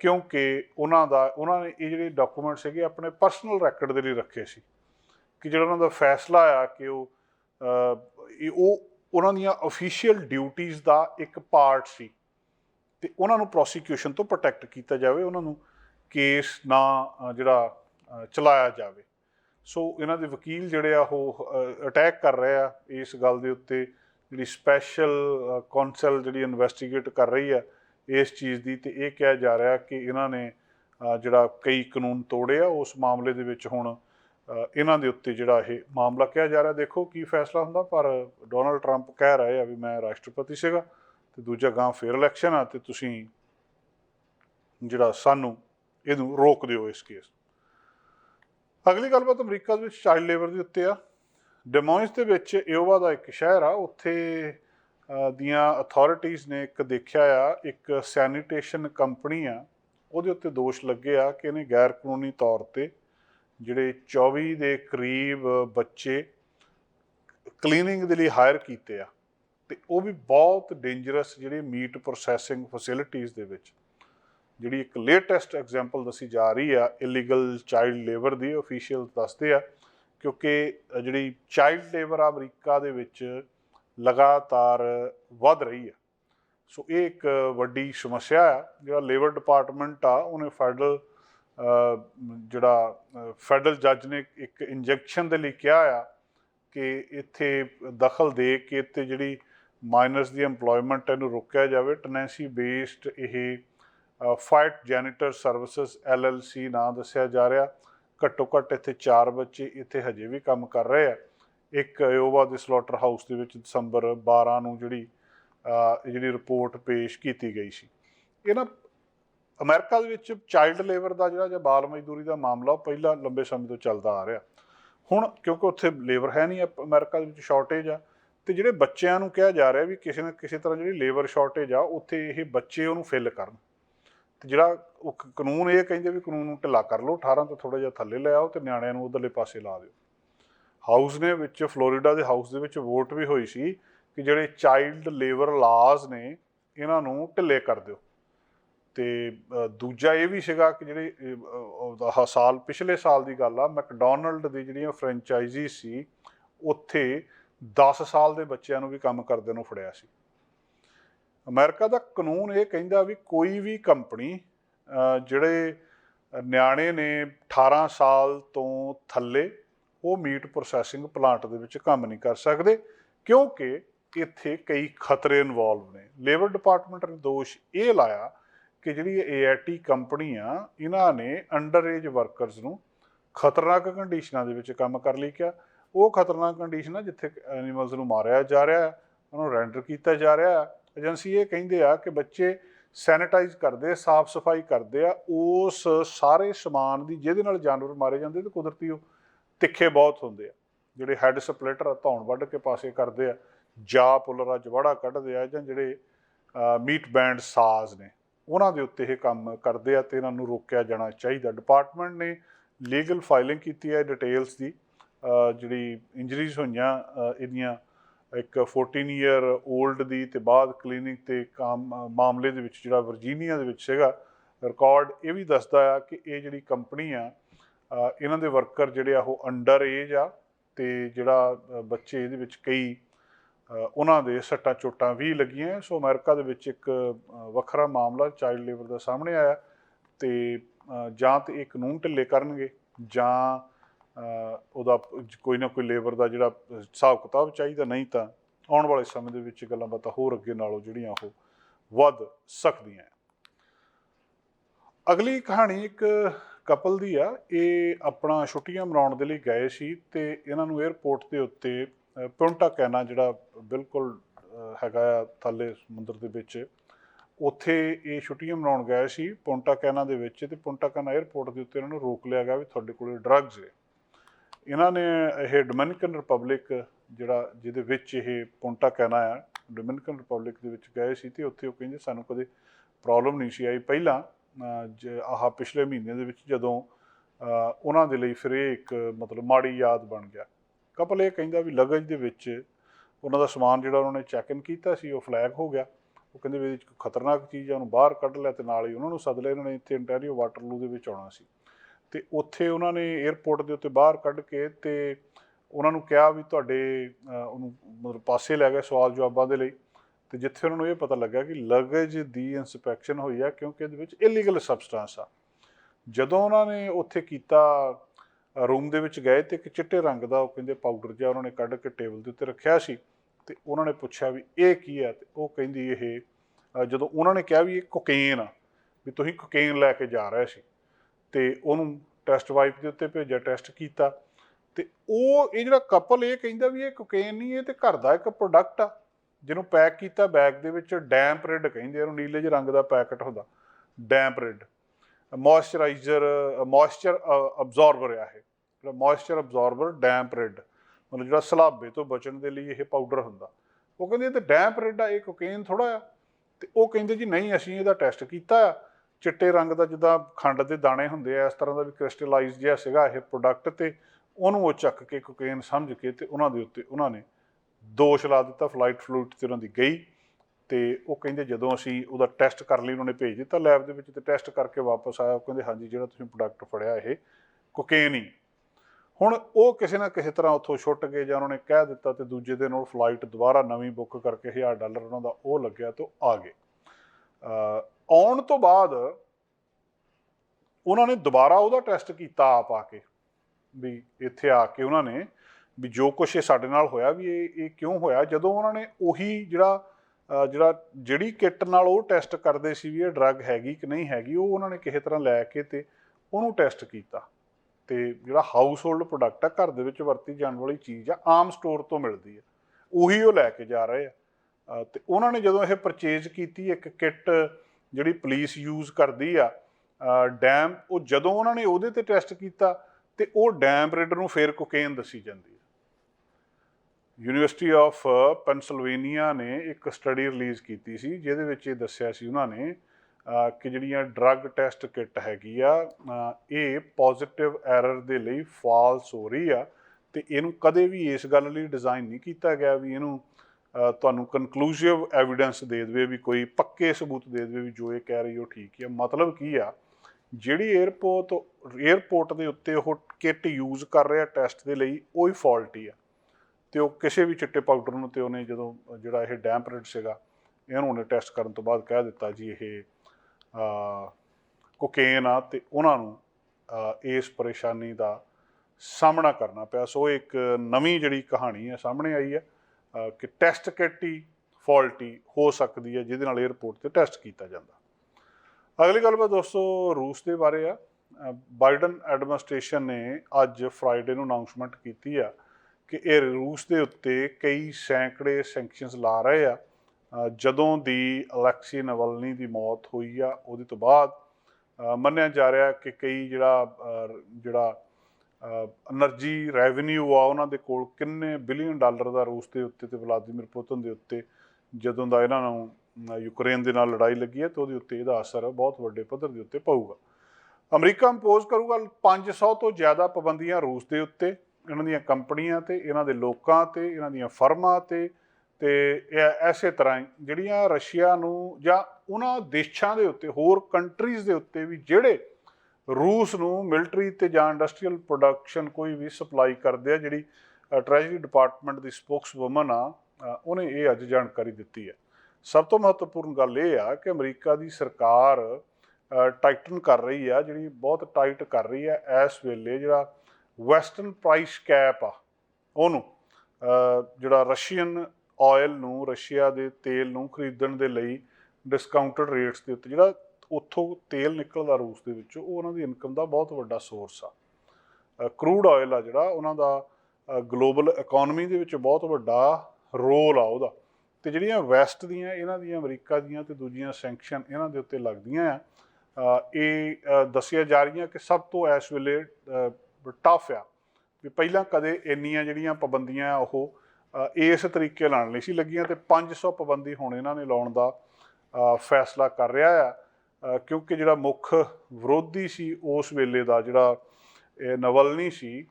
ਕਿਉਂਕਿ ਉਹਨਾਂ ਦਾ, ਉਹਨਾਂ ਨੇ ਇਹ ਜਿਹੜੇ ਡਾਕੂਮੈਂਟ ਸੀਗੇ ਆਪਣੇ ਪਰਸਨਲ ਰੈਕੋਰਡ ਦੇ ਲਈ ਰੱਖੇ ਸੀ। ਕਿ ਜਿਹੜਾ ਉਹਨਾਂ ਦਾ ਫੈਸਲਾ ਆ ਕਿ ਉਹ ਉਹ ਉਹਨਾਂ ਦੀਆਂ ਅਫੀਸ਼ੀਅਲ ਡਿਊਟੀਆਂ ਦਾ ਇੱਕ ਪਾਰਟ ਸੀ। ਤੇ ਉਹਨਾਂ ਨੂੰ ਪ੍ਰੋਸੀਕਿਊਸ਼ਨ ਤੋਂ ਪ੍ਰੋਟੈਕਟ ਕੀਤਾ ਜਾਵੇ, ਉਹਨਾਂ ਨੂੰ ਕੇਸ ਨਾ ਜਿਹੜਾ ਚਲਾਇਆ ਜਾਵੇ। ਸੋ ਇਹਨਾਂ ਦੇ ਵਕੀਲ ਜਿਹੜੇ ਆ ਉਹ ਅਟੈਕ ਕਰ ਰਹੇ ਆ ਇਸ ਗੱਲ ਦੇ ਉੱਤੇ। ਜਿਹੜੀ ਸਪੈਸ਼ਲ ਕੌਂਸਲ ਜਿਹੜੀ ਇਨਵੈਸਟੀਗੇਟ ਕਰ ਰਹੀ ਹੈ ਇਸ ਚੀਜ਼ ਦੀ ਤੇ ਇਹ ਕਿਹਾ ਜਾ ਰਿਹਾ ਕਿ ਇਹਨਾਂ ਨੇ ਜਿਹੜਾ ਕਈ ਕਾਨੂੰਨ ਤੋੜੇ ਆ, ਉਸ ਮਾਮਲੇ ਦੇ ਵਿੱਚ ਹੁਣ ਇਹਨਾਂ ਦੇ ਉੱਤੇ ਜਿਹੜਾ ਇਹ ਮਾਮਲਾ ਕਿਹਾ ਜਾ ਰਿਹਾ। ਦੇਖੋ ਕੀ ਫੈਸਲਾ ਹੁੰਦਾ, ਪਰ ਡੋਨਲਡ ਟਰੰਪ ਕਹਿ ਰਹੇ ਆ ਵੀ ਮੈਂ ਰਾਸ਼ਟਰਪਤੀ ਸੀਗਾ ਤੇ ਦੂਜਾ ਗਾਂ ਫੇਰ ਇਲੈਕਸ਼ਨ ਆ ਤੇ ਤੁਸੀਂ ਜਿਹੜਾ ਸਾਨੂੰ ਇਹਨੂੰ ਰੋਕ ਦਿਓ ਇਸ ਕੇਸ ਅਗਲੀ ਗੱਲਬਾਤ ਅਮਰੀਕਾ ਦੇ ਵਿੱਚ ਚਾਈਲਡ ਲੇਬਰ ਦੇ ਉੱਤੇ ਆ। ਡੈਮੋਇਨਸ ਦੇ ਵਿੱਚ ਇਓਵਾ ਦਾ ਇੱਕ ਸ਼ਹਿਰ ਆ, ਉੱਥੇ ਦੀਆਂ ਅਥਾਰਟੀਆਂ ਨੇ ਇੱਕ ਦੇਖਿਆ ਆ, ਇੱਕ ਸੈਨੀਟੇਸ਼ਨ ਕੰਪਨੀ ਆ, ਉਹਦੇ ਉੱਤੇ ਦੋਸ਼ ਲੱਗੇ ਆ ਕਿ ਇਹਨੇ ਗੈਰ ਕਾਨੂੰਨੀ ਤੌਰ ਤੇ ਜਿਹੜੇ 24 ਦੇ ਕਰੀਬ ਬੱਚੇ ਕਲੀਨਿੰਗ ਦੇ ਲਈ ਹਾਇਰ ਕੀਤੇ ਆ, ਤੇ ਉਹ ਵੀ ਬਹੁਤ ਡੇਂਜਰਸ ਜਿਹੜੇ ਮੀਟ ਪ੍ਰੋਸੈਸਿੰਗ ਫੈਸਿਲਿਟੀਆਂ ਦੇ ਵਿੱਚ। ਜਿਹੜੀ ਇੱਕ ਲੇਟੈਸਟ ਐਗਜ਼ਾਮਪਲ ਦੱਸੀ ਜਾ ਰਹੀ ਆ ਇਲੀਗਲ ਚਾਈਲਡ ਲੇਬਰ ਦੀ ਅਫੀਸ਼ੀਅਲ ਦੱਸਦੇ ਆ ਕਿਉਂਕਿ ਜਿਹੜੀ ਚਾਈਲਡ ਲੇਬਰ ਆ ਅਮਰੀਕਾ ਦੇ ਵਿੱਚ ਲਗਾਤਾਰ ਵੱਧ ਰਹੀ ਆ ਸੋ ਇਹ ਇੱਕ ਵੱਡੀ ਸਮੱਸਿਆ ਆ, ਜਿਹੜਾ ਲੇਬਰ ਡਿਪਾਰਟਮੈਂਟ ਆ, ਉਹਨੇ ਫੈਡਰਲ ਜਿਹੜਾ ਫੈਡਰਲ ਜੱਜ ਨੇ ਇੱਕ ਇੰਜੈਕਸ਼ਨ ਦੇ ਲਈ ਕਿਹਾ ਆ ਕਿ ਇੱਥੇ ਦਖਲ ਦੇ ਕੇ ਇੱਥੇ ਜਿਹੜੀ ਮਾਈਨਰਸ ਦੀ EMPLOYMENT ਇਹਨੂੰ ਰੋਕਿਆ ਜਾਵੇ। ਟੈਨੈਂਸੀ ਬੇਸਡ ਇਹ ਫਾਈਟ ਜੈਨੀਟਰ ਸਰਵਿਸਿਜ਼ LLC ਨਾਂ ਦੱਸਿਆ ਜਾ ਰਿਹਾ। ਘੱਟੋ ਘੱਟ ਇੱਥੇ 4 ਬੱਚੇ ਇੱਥੇ ਹਜੇ ਵੀ ਕੰਮ ਕਰ ਰਹੇ ਆ। ਇੱਕ ਇਓਵਾ ਦੇ ਸਲੋਟਰ ਹਾਊਸ ਦੇ ਵਿੱਚ ਦਸੰਬਰ 12 ਨੂੰ ਜਿਹੜੀ ਜਿਹੜੀ ਰਿਪੋਰਟ ਪੇਸ਼ ਕੀਤੀ ਗਈ ਸੀ। ਇਹ ਨਾ ਅਮਰੀਕਾ ਦੇ ਵਿੱਚ ਚਾਈਲਡ ਲੇਬਰ ਦਾ ਜਿਹੜਾ ਜਾਂ ਬਾਲ ਮਜ਼ਦੂਰੀ ਦਾ ਮਾਮਲਾ ਉਹ ਪਹਿਲਾਂ ਲੰਬੇ ਸਮੇਂ ਤੋਂ ਚੱਲਦਾ ਆ ਰਿਹਾ। ਹੁਣ ਕਿਉਂਕਿ ਉੱਥੇ ਲੇਬਰ ਹੈ ਨਹੀਂ, ਅਪ- ਅਮਰੀਕਾ ਦੇ ਵਿੱਚ ਸ਼ਾਰਟੇਜ ਆ ਤੇ ਜਿਹੜੇ ਬੱਚਿਆਂ ਨੂੰ ਕਿਹਾ ਜਾ ਰਿਹਾ ਵੀ ਕਿਸੇ ਨਾ ਕਿਸੇ ਤਰ੍ਹਾਂ ਜਿਹੜੀ ਲੇਬਰ ਸ਼ਾਰਟੇਜ ਆ, ਉੱਥੇ ਇਹ ਬੱਚੇ ਉਹਨੂੰ ਫਿਲ ਕਰਨ। ਤੇ ਜਿਹੜਾ ਉਹ ਕਾਨੂੰਨ ਇਹ ਕਹਿੰਦੇ ਵੀ ਕਾਨੂੰਨ ਨੂੰ ਢਿੱਲਾ ਕਰ ਲਓ 18 ਤੋਂ ਥੋੜਾ ਜਿਹਾ ਥੱਲੇ ਲੈ ਆਓ ਤੇ ਨਿਆਣਿਆਂ ਨੂੰ ਉਧਰਲੇ ਪਾਸੇ ਲਾ ਦਿਓ। ਹਾਊਸ ਨੇ ਵਿੱਚ ਫਲੋਰੀਡਾ ਦੇ ਹਾਊਸ ਦੇ ਵਿੱਚ ਵੋਟ ਵੀ ਹੋਈ ਸੀ ਕਿ ਜਿਹੜੇ ਚਾਈਲਡ ਲੇਬਰ ਲਾਜ਼ ਨੇ, ਇਹਨਾਂ ਨੂੰ ਢਿੱਲੇ ਕਰ ਦਿਓ। ਤੇ ਦੂਜਾ ਇਹ ਵੀ ਸੀਗਾ ਕਿ ਜਿਹੜੇ ਉਹਦਾ ਸਾਲ, ਪਿਛਲੇ ਸਾਲ ਦੀ ਗੱਲ ਆ ਮੈਕਡੋਨਲਡ ਦੀ ਜਿਹੜੀਆਂ ਫਰੈਂਚਾਈਜ਼ੀ ਸੀ, ਉੱਥੇ 10 ਸਾਲ ਦੇ ਬੱਚਿਆਂ ਨੂੰ ਵੀ ਕੰਮ ਕਰਦੇ ਨੂੰ ਫੜਿਆ ਸੀ। ਅਮਰੀਕਾ ਦਾ ਕਾਨੂੰਨ ਇਹ ਕਹਿੰਦਾ ਵੀ ਕੋਈ ਵੀ ਕੰਪਨੀ ਜਿਹੜੇ ਨਿਆਣੇ ਨੇ 18 ਸਾਲ ਤੋਂ ਥੱਲੇ, ਉਹ ਮੀਟ ਪ੍ਰੋਸੈਸਿੰਗ ਪਲਾਂਟ ਦੇ ਵਿੱਚ ਕੰਮ ਨਹੀਂ ਕਰ ਸਕਦੇ ਕਿਉਂਕਿ ਇੱਥੇ ਕਈ ਖਤਰੇ ਇਨਵੋਲਵ ਨੇ। ਲੇਬਰ ਡਿਪਾਰਟਮੈਂਟ ਨੇ ਦੋਸ਼ ਇਹ ਲਾਇਆ ਕਿ ਜਿਹੜੀ ਏਆਰਟੀ ਕੰਪਨੀ ਆ ਇਹਨਾਂ ਨੇ ਅੰਡਰ ਏਜ ਵਰਕਰਸ ਨੂੰ ਖਤਰਨਾਕ ਕੰਡੀਸ਼ਨਾਂ ਦੇ ਵਿੱਚ ਕੰਮ ਕਰ ਲਈ ਕਿਹਾ ਉਹ ਖਤਰਨਾਕ ਕੰਡੀਸ਼ਨ ਆ ਜਿੱਥੇ ਐਨੀਮਲਸ ਨੂੰ ਮਾਰਿਆ ਜਾ ਰਿਹਾ ਹੈ, ਉਹਨੂੰ ਰੈਂਡਰ ਕੀਤਾ ਜਾ ਰਿਹਾ ਹੈ ਏਜੰਸੀ ਇਹ ਕਹਿੰਦੇ ਆ ਕਿ ਬੱਚੇ ਸੈਨੀਟਾਈਜ਼ ਕਰਦੇ, ਸਾਫ਼ ਸਫ਼ਾਈ ਕਰਦੇ ਆ, ਉਸ ਸਾਰੇ ਸਮਾਨ ਦੀ ਜਿਹਦੇ ਨਾਲ ਜਾਨਵਰ ਮਾਰੇ ਜਾਂਦੇ ਤੇ ਕੁਦਰਤੀ ਉਹ ਤਿੱਖੇ ਬਹੁਤ ਹੁੰਦੇ ਆ। ਜਿਹੜੇ ਹੈੱਡ ਸਪਲਿਟਰ ਆ, ਧੌਣ ਵੱਢ ਕੇ ਪਾਸੇ ਕਰਦੇ ਆ, ਜਾ ਪੁੱਲਰਾ ਜਵਾੜਾ ਕੱਢਦੇ ਆ ਜਾਂ ਜਿਹੜੇ ਮੀਟ ਬੈਂਡ ਸਾਜ਼ ਨੇ, ਉਹਨਾਂ ਦੇ ਉੱਤੇ ਇਹ ਕੰਮ ਕਰਦੇ ਆ ਤੇ ਇਹਨਾਂ ਨੂੰ ਰੋਕਿਆ ਜਾਣਾ ਚਾਹੀਦਾ। ਡਿਪਾਰਟਮੈਂਟ ਨੇ ਲੀਗਲ ਫਾਈਲਿੰਗ ਕੀਤੀ ਹੈ ਡਿਟੇਲਸ ਦੀ ਜਿਹੜੀ ਇੰਜਰੀਜ਼ ਹੋਈਆਂ ਇਹਦੀਆਂ ਇੱਕ 14 ਈਅਰ 올ਡ ਦੀ ਤੇ ਬਾਅਦ ਕਲੀਨਿਕ ਤੇ ਕਾਮ, ਮਾਮਲੇ ਦੇ ਵਿੱਚ ਜਿਹੜਾ ਵਰਜੀਨੀਆ ਦੇ ਵਿੱਚ ਸੀਗਾ ਰਿਕਾਰਡ ਇਹ ਵੀ ਦੱਸਦਾ ਆ ਕਿ ਇਹ ਜਿਹੜੀ ਕੰਪਨੀ ਆ ਇਹਨਾਂ ਦੇ ਵਰਕਰ ਜਿਹੜੇ ਆ ਉਹ ਅੰਡਰ ਏਜ ਆ ਤੇ ਜਿਹੜਾ ਬੱਚੇ ਇਹਦੇ ਵਿੱਚ ਕਈ ਉਹਨਾਂ ਦੇ ਸੱਟਾਂ ਚੋਟਾਂ ਵੀ ਲੱਗੀਆਂ ਸੋ ਅਮਰੀਕਾ ਦੇ ਵਿੱਚ ਇੱਕ ਵੱਖਰਾ ਮਾਮਲਾ ਚਾਈਲਡ ਲੇਬਰ ਦਾ ਸਾਹਮਣੇ ਆਇਆ ਤੇ ਜਾਂ ਤੇ ਇਹ ਕਾਨੂੰਨ ਢਿੱਲੇ ਕਰਨਗੇ ਜਾਂ ਉਹਦਾ ਕੋਈ ਨਾ ਕੋਈ ਲੇਬਰ ਦਾ ਜਿਹੜਾ ਹਿਸਾਬ ਕਿਤਾਬ ਚਾਹੀਦਾ ਨਹੀਂ ਤਾਂ ਆਉਣ ਵਾਲੇ ਸਮੇਂ ਦੇ ਵਿੱਚ ਗੱਲਾਂ ਬਾਤਾਂ ਹੋਰ ਅੱਗੇ ਨਾਲੋਂ ਜਿਹੜੀਆਂ ਉਹ ਵੱਧ ਸਕਦੀਆਂ ਅਗਲੀ ਕਹਾਣੀ ਇੱਕ ਕਪਲ ਦੀ ਆ। ਇਹ ਆਪਣਾ ਛੁੱਟੀਆਂ ਮਨਾਉਣ ਦੇ ਲਈ ਗਏ ਸੀ ਤੇ ਇਹਨਾਂ ਨੂੰ 에ਅਰਪੋਰਟ ਦੇ ਉੱਤੇ ਅ, ਪੁੰਟਾ ਕੈਨਾ ਜਿਹੜਾ ਬਿਲਕੁਲ ਹੈਗਾ ਆ ਥੱਲੇ ਸਮੁੰਦਰ ਦੇ ਵਿੱਚ ਉੱਥੇ ਇਹ ਛੁੱਟੀਆਂ ਮਨਾਉਣ ਗਏ ਸੀ ਪੁੰਟਾ ਕੈਨਾ ਦੇ ਵਿੱਚ ਤੇ ਪੁੰਟਾ ਕੈਨਾ 에ਅਰਪੋਰਟ ਦੇ ਉੱਤੇ ਇਹਨਾਂ ਨੂੰ ਰੋਕ ਲਿਆ ਗਿਆ ਵੀ ਤੁਹਾਡੇ ਕੋਲੇ ਡਰੱਗਸ ਹੈ। ਇਹਨਾਂ ਨੇ ਇਹ ਡੋਮਿਨਿਕਨ ਰਿਪਬਲਿਕ ਜਿਹੜਾ ਜਿਹਦੇ ਵਿੱਚ ਇਹ ਪੋਂਟਾ ਕਹਿਣਾ ਆ ਡੋਮਿਨਿਕਨ ਰਿਪਬਲਿਕ ਦੇ ਵਿੱਚ ਗਏ ਸੀ ਤੇ ਉੱਥੇ ਉਹ ਕਹਿੰਦੇ ਸਾਨੂੰ ਕਦੇ ਪ੍ਰੋਬਲਮ ਨਹੀਂ ਸੀ ਆਈ। ਪਹਿਲਾਂ ਜ- ਆਹ ਪਿਛਲੇ ਮਹੀਨੇ ਦੇ ਵਿੱਚ ਜਦੋਂ ਉਹਨਾਂ ਦੇ ਲਈ ਫਿਰ ਇਹ ਇੱਕ ਮਤਲਬ ਮਾੜੀ ਯਾਦ ਬਣ ਗਿਆ। ਕਪਲ ਇਹ ਕਹਿੰਦਾ ਵੀ ਲਗੇਜ ਦੇ ਵਿੱਚ ਉਹਨਾਂ ਦਾ ਸਮਾਨ ਜਿਹੜਾ ਉਹਨਾਂ ਨੇ ਚੈੱਕ ਇਨ ਕੀਤਾ ਸੀ, ਉਹ ਫਲੈਗ ਹੋ ਗਿਆ। ਉਹ ਕਹਿੰਦੇ ਵੀ ਇਹਦੇ ਵਿੱਚ ਕੋਈ ਖਤਰਨਾਕ ਚੀਜ਼ ਆ, ਉਹਨੂੰ ਬਾਹਰ ਕੱਢ ਲਿਆ ਤੇ ਨਾਲ ਹੀ ਉਹਨਾਂ ਨੂੰ ਸੱਦ ਲਿਆ। ਇਹਨਾਂ ਨੇ ਇੱਥੇ ਇੰਟੈਰੀਓ ਵਾਟਰਲੂ ਦੇ ਵਿੱਚ ਆਉਣਾ ਸੀ। ਤੇ ਉੱਥੇ ਉਹਨਾਂ ਨੇ 에ਅਰਪੋਰਟ ਦੇ ਉੱਤੇ ਬਾਹਰ ਕੱਢ ਕੇ ਤੇ ਉਹਨਾਂ ਨੂੰ ਕਿਹਾ ਵੀ ਤੁਹਾਡੇ ਉਹਨੂੰ ਮਤਲਬ ਪਾਸੇ ਲੈ ਗਏ ਸਵਾਲ ਜਵਾਬਾਂ ਦੇ ਲਈ। ਤੇ ਜਿੱਥੇ ਉਹਨਾਂ ਨੂੰ ਇਹ ਪਤਾ ਲੱਗਾ ਕਿ ਲਗੇਜ ਦੀ ਇਨਸਪੈਕਸ਼ਨ ਹੋਈ ਆ ਕਿਉਂਕਿ ਇਹਦੇ ਵਿੱਚ ਇਲੀਗਲ ਸਬਸਟੈਂਸ ਆ। ਜਦੋਂ ਉਹਨਾਂ ਨੇ ਉੱਥੇ ਕੀਤਾ ਰੂਮ ਦੇ ਵਿੱਚ ਗਏ ਤੇ ਇੱਕ ਚਿੱਟੇ ਰੰਗ ਦਾ ਉਹ ਕਹਿੰਦੇ ਪਾਊਡਰ ਜਿਹਾ ਉਹਨਾਂ ਨੇ ਕੱਢ ਕੇ ਟੇਬਲ ਦੇ ਉੱਤੇ ਰੱਖਿਆ ਸੀ ਤੇ ਉਹਨਾਂ ਨੇ ਪੁੱਛਿਆ ਵੀ ਇਹ ਕੀ ਆ? ਤੇ ਉਹ ਕਹਿੰਦੀ ਇਹ ਜਦੋਂ ਉਹਨਾਂ ਨੇ ਕਿਹਾ ਵੀ ਇਹ ਕੋਕੇਨ ਆ, ਵੀ ਤੁਸੀਂ ਕੋਕੇਨ ਲੈ ਕੇ ਜਾ ਰਹੇ ਸੀ। ਤੇ ਉਹਨੂੰ ਟੈਸਟ ਵਾਈਪ ਦੇ ਉੱਤੇ ਭੇਜਿਆ ਟੈਸਟ ਕੀਤਾ। ਤੇ ਉਹ ਇਹ ਜਿਹੜਾ ਕਪਲ ਇਹ ਕਹਿੰਦਾ ਵੀ ਇਹ ਕੋਕੇਨ ਨਹੀਂ ਇਹ ਤੇ ਘਰ ਦਾ ਇੱਕ ਪ੍ਰੋਡਕਟ ਆ। ਜਿਹਨੂੰ ਪੈਕ ਕੀਤਾ ਬੈਗ ਦੇ ਵਿੱਚ ਡੈਂਪ ਰਿਡ ਕਹਿੰਦੇ ਆ, ਉਹਨੂੰ ਨੀਲੇ ਜਿਹੇ ਰੰਗ ਦਾ ਪੈਕਟ ਹੁੰਦਾ। DampRid moisturizer moisture absorber ਆ ਇਹ। ਜਿਹੜਾ ਮੋਇਸਚਰ ਅਬਜ਼ੌਰਬਰ ਡੈਂਪ ਰਿਡ ਮਤਲਬ ਜਿਹੜਾ ਸਲਾਬੇ ਤੋਂ ਬਚਣ ਦੇ ਲਈ ਇਹ ਪਾਊਡਰ ਹੁੰਦਾ। ਉਹ ਕਹਿੰਦੇ ਇਹ ਤੇ ਡੈਂਪ ਰਿਡ ਆ ਇਹ ਕੋਕੇਨ ਥੋੜਾ ਆ। ਤੇ ਉਹ ਕਹਿੰਦੇ ਜੀ ਨਹੀਂ ਅਸੀਂ ਇਹਦਾ ਟੈਸਟ ਕੀਤਾ ਆ। ਚਿੱਟੇ ਰੰਗ ਦਾ ਜਿੱਦਾਂ ਖੰਡ ਦੇ ਦਾਣੇ ਹੁੰਦੇ ਆ, ਇਸ ਤਰ੍ਹਾਂ ਦਾ ਵੀ ਕ੍ਰਿਸਟਲਾਈਜ਼ ਜਿਹਾ ਸੀਗਾ ਇਹ ਪ੍ਰੋਡਕਟ ਤੇ ਉਹਨੂੰ ਉਹ ਚੱਕ ਕੇ ਕੋਕੇਨ ਸਮਝ ਕੇ ਤੇ ਉਹਨਾਂ ਦੇ ਉੱਤੇ ਉਹਨਾਂ ਨੇ ਦੋਸ਼ ਲਾ ਦਿੱਤਾ ਫਲਾਈਟ ਫਲੂਟ ਤੇ ਉਹਨਾਂ ਦੀ ਗਈ ਤੇ ਉਹ ਕਹਿੰਦੇ ਜਦੋਂ ਅਸੀਂ ਉਹਦਾ ਟੈਸਟ ਕਰਨ ਲਈ, ਉਹਨਾਂ ਨੇ ਭੇਜ ਦਿੱਤਾ ਲੈਬ ਦੇ ਵਿੱਚ ਤੇ ਟੈਸਟ ਕਰਕੇ ਵਾਪਸ ਆਇਆ, ਉਹ ਕਹਿੰਦੇ ਹਾਂਜੀ ਜਿਹੜਾ ਤੁਸੀਂ ਪ੍ਰੋਡਕਟ ਫੜਿਆ ਇਹ ਕੋਕੇਨ ਹੀ। ਹੁਣ ਉਹ ਕਿਸੇ ਨਾ ਕਿਸੇ ਤਰ੍ਹਾਂ ਉੱਥੋਂ ਛੁੱਟ ਗਏ ਜਾਂ ਉਹਨਾਂ ਨੇ ਕਹਿ ਦਿੱਤਾ ਤੇ ਦੂਜੇ ਦਿਨ ਉਹ ਫਲਾਈਟ ਦੁਬਾਰਾ ਨਵੀਂ ਬੁੱਕ ਕਰਕੇ 1000 ਡਾਲਰ ਉਹਨਾਂ ਦਾ ਉਹ ਲੱਗਿਆ ਤੇ ਉਹ ਆ ਗਏ। ਆਉਣ ਤੋਂ ਬਾਅਦ ਉਹਨਾਂ ਨੇ ਦੁਬਾਰਾ ਉਹਦਾ ਟੈਸਟ ਕੀਤਾ ਆਪ ਆ ਕੇ, ਵੀ ਇੱਥੇ ਆ ਕੇ ਉਹਨਾਂ ਨੇ ਵੀ ਜੋ ਕੁਛ ਇਹ ਸਾਡੇ ਨਾਲ ਹੋਇਆ ਵੀ ਇਹ ਇਹ ਕਿਉਂ ਹੋਇਆ? ਜਦੋਂ ਉਹਨਾਂ ਨੇ ਉਹੀ ਜਿਹੜਾ ਜਿਹੜਾ ਜਿਹੜੀ ਕਿੱਟ ਨਾਲ ਉਹ ਟੈਸਟ ਕਰਦੇ ਸੀ ਵੀ ਇਹ ਡਰੱਗ ਹੈਗੀ ਕਿ ਨਹੀਂ ਹੈਗੀ, ਉਹ ਉਹਨਾਂ ਨੇ ਕਿਸੇ ਤਰ੍ਹਾਂ ਲੈ ਕੇ ਤੇ ਉਹਨੂੰ ਟੈਸਟ ਕੀਤਾ। ਤੇ ਜਿਹੜਾ ਹਾਊਸ ਹੋਲਡ ਪ੍ਰੋਡਕਟ ਆ, ਘਰ ਦੇ ਵਿੱਚ ਵਰਤੀ ਜਾਣ ਵਾਲੀ ਚੀਜ਼ ਆ, ਆਮ ਸਟੋਰ ਤੋਂ ਮਿਲਦੀ ਆ। ਉਹੀ ਉਹ ਲੈ ਕੇ ਜਾ ਰਹੇ ਆ। ਅਹ ਤੇ ਉਹਨਾਂ ਨੇ ਜਦੋਂ ਇਹ ਪਰਚੇਜ਼ ਕੀਤੀ ਇੱਕ ਕਿੱਟ ਜਿਹੜੀ ਪੁਲਿਸ ਯੂਜ਼ ਕਰਦੀ ਆ ਡੈਮ ਉਹ ਜਦੋਂ ਉਹਨਾਂ ਨੇ ਉਹਦੇ ਤੇ ਟੈਸਟ ਕੀਤਾ, ਤੇ ਉਹ ਡੈਮ ਰੇਡਰ ਨੂੰ ਫੇਰ ਕੋਕੇਨ ਦੱਸੀ ਜਾਂਦੀ ਹੈ ਯੂਨੀਵਰਸਿਟੀ ਆਫ ਪੈਨਸਲਵੇਨੀਆ ਨੇ ਇੱਕ ਸਟੱਡੀ ਰਿਲੀਜ਼ ਕੀਤੀ ਸੀ, ਜਿਹਦੇ ਵਿੱਚ ਇਹ ਦੱਸਿਆ ਸੀ ਉਹਨਾਂ ਨੇ ਕਿ ਜਿਹੜੀਆਂ ਡਰੱਗ ਟੈਸਟ ਕਿੱਟ ਹੈਗੀ ਆ ਇਹ ਪੋਜ਼ਿਟਿਵ ਐਰਰ ਦੇ ਲਈ ਫਾਲਸ ਹੋ ਰਹੀ ਆ, ਤੇ ਇਹਨੂੰ ਕਦੇ ਵੀ ਇਸ ਗੱਲ ਲਈ ਡਿਜ਼ਾਈਨ ਨਹੀਂ ਕੀਤਾ ਗਿਆ ਵੀ ਇਹਨੂੰ ਤੁਹਾਨੂੰ ਕਨਕਲੂਸਿਵ ਐਵੀਡੈਂਸ ਦੇ ਦੇਵੇ ਵੀ ਕੋਈ ਪੱਕੇ ਸਬੂਤ ਦੇ ਦੇਵੇ ਵੀ ਜੋ ਇਹ ਕਹਿ ਰਹੀ ਉਹ ਠੀਕ ਹੈ ਮਤਲਬ ਕੀ ਆ, ਜਿਹੜੀ 에ਅਰਪੋਰਟ 에ਅਰਪੋਰਟ ਦੇ ਉੱਤੇ ਉਹ ਕਿੱਟ ਯੂਜ਼ ਕਰ ਰਿਹਾ ਟੈਸਟ ਦੇ ਲਈ, ਉਹ ਹੀ ਫਾਲਟੀ ਆ। ਤੇ ਉਹ ਕਿਸੇ ਵੀ ਚਿੱਟੇ ਪਾਊਡਰ ਨੂੰ ਤੇ ਉਹਨੇ ਜਦੋਂ ਜਿਹੜਾ ਇਹ ਡੈਂਪ ਸੀਗਾ, ਇਹਨੂੰ ਉਹਨੇ ਟੈਸਟ ਕਰਨ ਤੋਂ ਬਾਅਦ ਕਹਿ ਦਿੱਤਾ ਜੀ ਇਹ ਕੋਕੇਨ ਆ ਤੇ ਉਹਨਾਂ ਨੂੰ ਇਸ ਪਰੇਸ਼ਾਨੀ ਦਾ ਸਾਹਮਣਾ ਕਰਨਾ ਪਿਆ। ਸੋ ਇੱਕ ਨਵੀਂ ਜਿਹੜੀ ਕਹਾਣੀ ਹੈ ਸਾਹਮਣੇ ਆਈ ਹੈ ਕਿ ਟੈਸਟ ਕਿੱਟ ਹੀ ਫਾਲਟੀ ਹੋ ਸਕਦੀ ਹੈ, ਜਿਹਦੇ ਨਾਲ 에ਅਰਪੋਰਟ ਤੇ ਟੈਸਟ ਕੀਤਾ ਜਾਂਦਾ। ਅਗਲੀ ਗੱਲ ਬਾ ਦੋਸਤੋ ਰੂਸ ਦੇ ਬਾਰੇ ਆ। ਬਾਈਡਨ ਐਡਮਿਨਿਸਟ੍ਰੇਸ਼ਨ ਨੇ ਅੱਜ ਫਰਾਈਡੇ ਨੂੰ ਅਨਾਉਂਸਮੈਂਟ ਕੀਤੀ ਆ ਕਿ ਇਹ ਰੂਸ ਦੇ ਉੱਤੇ ਕਈ ਸੈਂਕੜੇ ਸੈਂਕਸ਼ਨਸ ਲਾ ਰਹੇ ਆ। ਜਦੋਂ ਦੀ ਅਲੈਕਸੀ ਨਵਲਨੀ ਦੀ ਮੌਤ ਹੋਈ ਆ, ਉਹਦੇ ਤੋਂ ਬਾਅਦ ਮੰਨਿਆ ਜਾ ਰਿਹਾ ਕਿ ਕਈ ਜਿਹੜਾ ਜਿਹੜਾ એનર્ਜੀ ਰੈਵਨਿਊ ਆ ਉਹਨਾਂ ਦੇ ਕੋਲ ਕਿੰਨੇ ਬਿਲੀਅਨ ਡਾਲਰ ਦਾ ਰੂਸ ਦੇ ਉੱਤੇ ਤੇ ਵਲਾਦੀਮੀਰ ਪੁਤਨ ਦੇ ਉੱਤੇ ਜਦੋਂ ਦਾ ਇਹਨਾਂ ਨੂੰ ਯੂਕਰੇਨ ਦੇ ਨਾਲ ਲੜਾਈ ਲੱਗੀ ਹੈ ਤਾਂ ਉਹਦੇ ਉੱਤੇ ਇਹਦਾ ਅਸਰ ਬਹੁਤ ਵੱਡੇ ਪੱਧਰ ਦੇ ਉੱਤੇ ਪਊਗਾ। ਅਮਰੀਕਾ ਇੰਪੋਜ਼ ਕਰੂਗਾ 500 ਤੋਂ ਜ਼ਿਆਦਾ ਪਾਬੰਦੀਆਂ ਰੂਸ ਦੇ ਉੱਤੇ ਇਹਨਾਂ ਦੀਆਂ ਕੰਪਨੀਆਂ ਤੇ, ਇਹਨਾਂ ਦੇ ਲੋਕਾਂ ਤੇ, ਇਹਨਾਂ ਦੀਆਂ ਫਰਮਾਂ ਤੇ ਤੇ ਐਸੇ ਤਰ੍ਹਾਂ ਜਿਹੜੀਆਂ ਰਸ਼ੀਆ ਨੂੰ ਜਾਂ ਉਹਨਾਂ ਦੇਸ਼ਾਂ ਦੇ ਉੱਤੇ, ਹੋਰ ਕੰਟਰੀਜ਼ ਦੇ ਉੱਤੇ ਵੀ ਜਿਹੜੇ ਰੂਸ ਨੂੰ ਮਿਲਟਰੀ ਤੇ ਜਾਂ ਇੰਡਸਟਰੀਅਲ ਪ੍ਰੋਡਕਸ਼ਨ ਕੋਈ ਵੀ ਸਪਲਾਈ ਕਰਦੇ ਆ, ਜਿਹੜੀ ਟ੍ਰੈਜਰੀ ਡਿਪਾਰਟਮੈਂਟ ਦੀ ਸਪੋਕਸ ਸਪੋਕਸਵੂਮਨ ਆ ਉਹਨੇ ਇਹ ਅੱਜ ਜਾਣਕਾਰੀ ਦਿੱਤੀ ਹੈ। ਸਭ ਤੋਂ ਮਹੱਤਵਪੂਰਨ ਗੱਲ ਇਹ ਆ ਕਿ ਅਮਰੀਕਾ ਦੀ ਸਰਕਾਰ ਟਾਈਟਨ ਕਰ ਰਹੀ ਆ, ਜਿਹੜੀ ਬਹੁਤ ਟਾਈਟ ਕਰ ਰਹੀ ਆ ਇਸ ਵੇਲੇ, ਜਿਹੜਾ ਵੈਸਟਰਨ ਪ੍ਰਾਈਸ ਕੈਪ ਆ, ਉਹਨੂੰ ਜਿਹੜਾ ਰਸ਼ੀਅਨ ਆਇਲ ਨੂੰ, ਰਸ਼ੀਆ ਦੇ ਤੇਲ ਨੂੰ ਖਰੀਦਣ ਦੇ ਲਈ ਡਿਸਕਾਊਂਟਡ ਰੇਟਸ ਦੇ ਉੱਤੇ, ਜਿਹੜਾ ਉੱਥੋਂ ਤੇਲ ਨਿਕਲਦਾ ਰੂਸ ਦੇ ਵਿੱਚੋਂ ਉਹ ਉਹਨਾਂ ਦੀ ਇਨਕਮ ਦਾ ਬਹੁਤ ਵੱਡਾ ਸੋਰਸ ਆ। ਕਰੂਡ ਆਇਲ ਆ ਜਿਹੜਾ ਉਹਨਾਂ ਦਾ ਗਲੋਬਲ ਇਕਨੋਮੀ ਦੇ ਵਿੱਚ ਬਹੁਤ ਵੱਡਾ ਰੋਲ ਆ ਉਹਦਾ। ਤੇ ਜਿਹੜੀਆਂ ਵੈਸਟ ਦੀਆਂ ਇਹਨਾਂ ਦੀਆਂ ਅਮਰੀਕਾ ਦੀਆਂ ਤੇ ਦੂਜੀਆਂ ਸੈਂਕਸ਼ਨ ਇਹਨਾਂ ਦੇ ਉੱਤੇ ਲੱਗਦੀਆਂ ਆ ਇਹ ਅ, ਦੱਸਿਆ ਜਾ ਰਹੀਆਂ ਕਿ ਸਭ ਤੋਂ ਇਸ ਵੇਲੇ ਟਫ ਆ। ਵੀ ਪਹਿਲਾਂ ਕਦੇ ਇੰਨੀਆਂ ਜਿਹੜੀਆਂ ਪਾਬੰਦੀਆਂ ਉਹ ਇਸ ਤਰੀਕੇ ਨਾਲ ਲਈ ਸੀ ਲੱਗੀਆਂ ਤੇ 500 ਪਾਬੰਦੀ ਹੁਣ ਇਹਨਾਂ ਨੇ ਲਾਉਣ ਦਾ ਫੈਸਲਾ ਕਰ ਰਿਹਾ ਆ। ਕਿਉਂਕਿ ਜਿਹੜਾ ਮੁੱਖ ਵਿਰੋਧੀ ਸੀ ਉਸ ਵੇਲੇ ਦਾ ਜਿਹੜਾ ਇਹ ਨਵਲਨੀ ਸੀ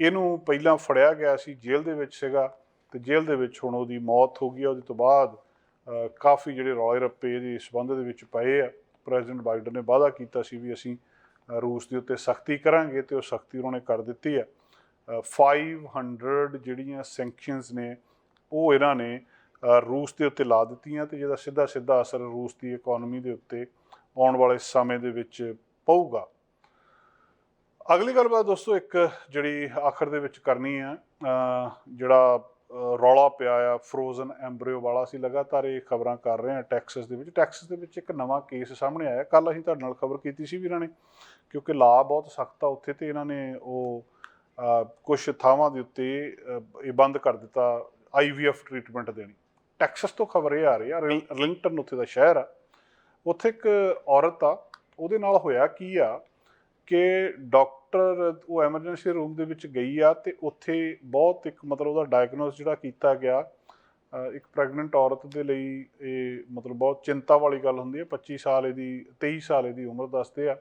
ਇਹਨੂੰ ਪਹਿਲਾਂ ਫੜਿਆ ਗਿਆ ਸੀ ਜੇਲ੍ਹ ਦੇ ਵਿੱਚ ਸੀਗਾ ਤੇ ਜੇਲ੍ਹ ਦੇ ਵਿੱਚ ਹੁਣ ਉਹਦੀ ਮੌਤ ਹੋ ਗਈ ਆ। ਉਹਦੇ ਤੋਂ ਬਾਅਦ ਕਾਫੀ ਜਿਹੜੇ ਰੌਲੇ ਰੱਪੇ ਇਹਦੇ ਸੰਬੰਧ ਦੇ ਵਿੱਚ ਪਏ ਆ। ਪ੍ਰੈਜ਼ੀਡੈਂਟ ਬਾਈਡਨ ਨੇ ਵਾਅਦਾ ਕੀਤਾ ਸੀ ਵੀ ਅਸੀਂ ਰੂਸ ਦੇ ਉੱਤੇ ਸਖਤੀ ਕਰਾਂਗੇ ਤੇ ਉਹ ਸਖਤੀ ਉਹਨਾਂ ਨੇ ਕਰ ਦਿੱਤੀ ਆ। ਅ, 500 ਜਿਹੜੀਆਂ ਸੈਂਕਸ਼ਨਸ ਨੇ ਉਹ ਇਹਨਾਂ ਨੇ ਰੂਸ ਦੇ ਉੱਤੇ ਲਾ ਦਿੱਤੀਆਂ ਤੇ ਜਿਹਦਾ ਸਿੱਧਾ ਸਿੱਧਾ ਅਸਰ ਰੂਸ ਦੀ ਇਕਨੋਮੀ ਦੇ ਉੱਤੇ ਆਉਣ ਵਾਲੇ ਸਮੇਂ ਦੇ ਵਿੱਚ ਪਊਗਾ। ਅਗਲੀ ਗੱਲਬਾਤ ਦੋਸਤੋ ਇੱਕ ਜਿਹੜੀ ਆਖਰ ਦੇ ਵਿੱਚ ਕਰਨੀ ਆ ਜਿਹੜਾ ਰੌਲਾ ਪਿਆ ਆ ਫਰੋਜ਼ਨ ਐਮਬ੍ਰਿਓ ਵਾਲਾ ਸੀ ਲਗਾਤਾਰ ਇਹ ਖਬਰਾਂ ਕਰ ਰਹੇ ਆ ਟੈਕਸਸ ਦੇ ਵਿੱਚ। ਟੈਕਸਸ ਦੇ ਵਿੱਚ ਇੱਕ ਨਵਾਂ ਕੇਸ ਸਾਹਮਣੇ ਆਇਆ। ਕੱਲ ਅਸੀਂ ਤੁਹਾਡੇ ਨਾਲ ਖਬਰ ਕੀਤੀ ਸੀ ਵੀ ਇਹਨਾਂ ਨੇ, ਕਿਉਂਕਿ ਲਾ ਬਹੁਤ ਸਖਤ ਆ, ਉੱਥੇ ਤੇ ਇਹਨਾਂ ਨੇ ਉਹ ਕੁਝ ਥਾਵਾਂ ਦੇ ਉੱਤੇ ਇਹ ਬੰਦ ਕਰ ਦਿੱਤਾ ਆਈਵੀਐਫ ਟ੍ਰੀਟਮੈਂਟ ਦੇਣੀ। ਟੈਕਸਸ ਤੋਂ ਖਬਰ ਇਹ ਆ ਰਹੀ ਆ, ਰਿਲ- ਰਿਲਿੰਗਟਨ ਉੱਥੇ ਦਾ ਸ਼ਹਿਰ ਆ। ਉੱਥੇ ਇੱਕ ਔਰਤ ਆ, ਉਹਦੇ ਨਾਲ ਹੋਇਆ ਕੀ ਆ ਕਿ ਡਾਕਟਰ ਉਹ ਐਮਰਜੈਂਸੀ ਰੂਮ ਦੇ ਵਿੱਚ ਗਈ ਆ ਤੇ ਉੱਥੇ ਬਹੁਤ ਇੱਕ ਮਤਲਬ ਉਹਦਾ ਡਾਇਗਨੋਸ ਜਿਹੜਾ ਕੀਤਾ ਗਿਆ ਇੱਕ ਪ੍ਰੈਗਨੈਂਟ ਔਰਤ ਦੇ ਲਈ ਇਹ ਮਤਲਬ ਬਹੁਤ ਚਿੰਤਾ ਵਾਲੀ ਗੱਲ ਹੁੰਦੀ ਹੈ 25 ਸਾਲ ਇਹਦੀ 23 ਸਾਲ ਇਹਦੀ ਉਮਰ ਦੱਸਦੇ ਆ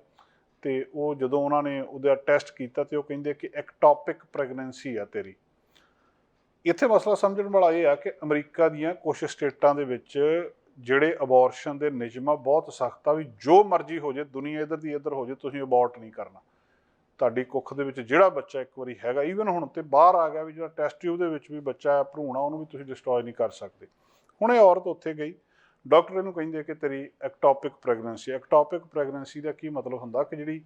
ਤੇ ਉਹ ਜਦੋਂ ਉਹਨਾਂ ਨੇ ਉਹਦਾ ਟੈਸਟ ਕੀਤਾ ਤੇ ਉਹ ਕਹਿੰਦੇ ਕਿ ਐਕਟੋਪਿਕ ਪ੍ਰੈਗਨੈਂਸੀ ਆ ਤੇਰੀ। ਇੱਥੇ ਮਸਲਾ ਸਮਝਣ ਵਾਲਾ ਇਹ ਆ ਕਿ ਅਮਰੀਕਾ ਦੀਆਂ ਕੁਝ ਸਟੇਟਾਂ ਦੇ ਵਿੱਚ ਜਿਹੜੇ ਅਬੋਰਸ਼ਨ ਦੇ ਨਿਯਮ ਆ ਬਹੁਤ ਸਖਤ ਆ ਵੀ ਜੋ ਮਰਜ਼ੀ ਹੋ ਜੇ ਦੁਨੀਆ ਇਧਰ ਦੀ ਇਧਰ ਹੋ ਜੇ ਤੁਸੀਂ ਅਬੋਰਟ ਨਹੀਂ ਕਰਨਾ। ਤੁਹਾਡੀ ਕੁੱਖ ਦੇ ਵਿੱਚ ਜਿਹੜਾ ਬੱਚਾ ਇੱਕ ਵਾਰੀ ਹੈਗਾ ਈਵਨ ਹੁਣ ਤੇ ਬਾਹਰ ਆ ਗਿਆ ਵੀ ਜਿਹੜਾ ਟੈਸਟ ਟਿਊਬ ਦੇ ਵਿੱਚ ਵੀ ਬੱਚਾ ਹੈ, ਭਰੂਣਾ ਉਹਨੂੰ ਵੀ ਤੁਸੀਂ ਡਿਸਟਰੋਏ ਨਹੀਂ ਕਰ ਸਕਦੇ। ਹੁਣ ਇਹ ਔਰਤ ਉੱਥੇ ਗਈ ਡਾਕਟਰ ਇਹਨੂੰ ਕਹਿੰਦੇ ਕਿ ਤੇਰੀ ਐਕਟੋਪਿਕ ਪ੍ਰੈਗਨੈਂਸੀ ਐਕਟੋਪਿਕ ਪ੍ਰੈਗਨੈਂਸੀ ਦਾ ਕੀ ਮਤਲਬ ਹੁੰਦਾ ਕਿ ਜਿਹੜੀ,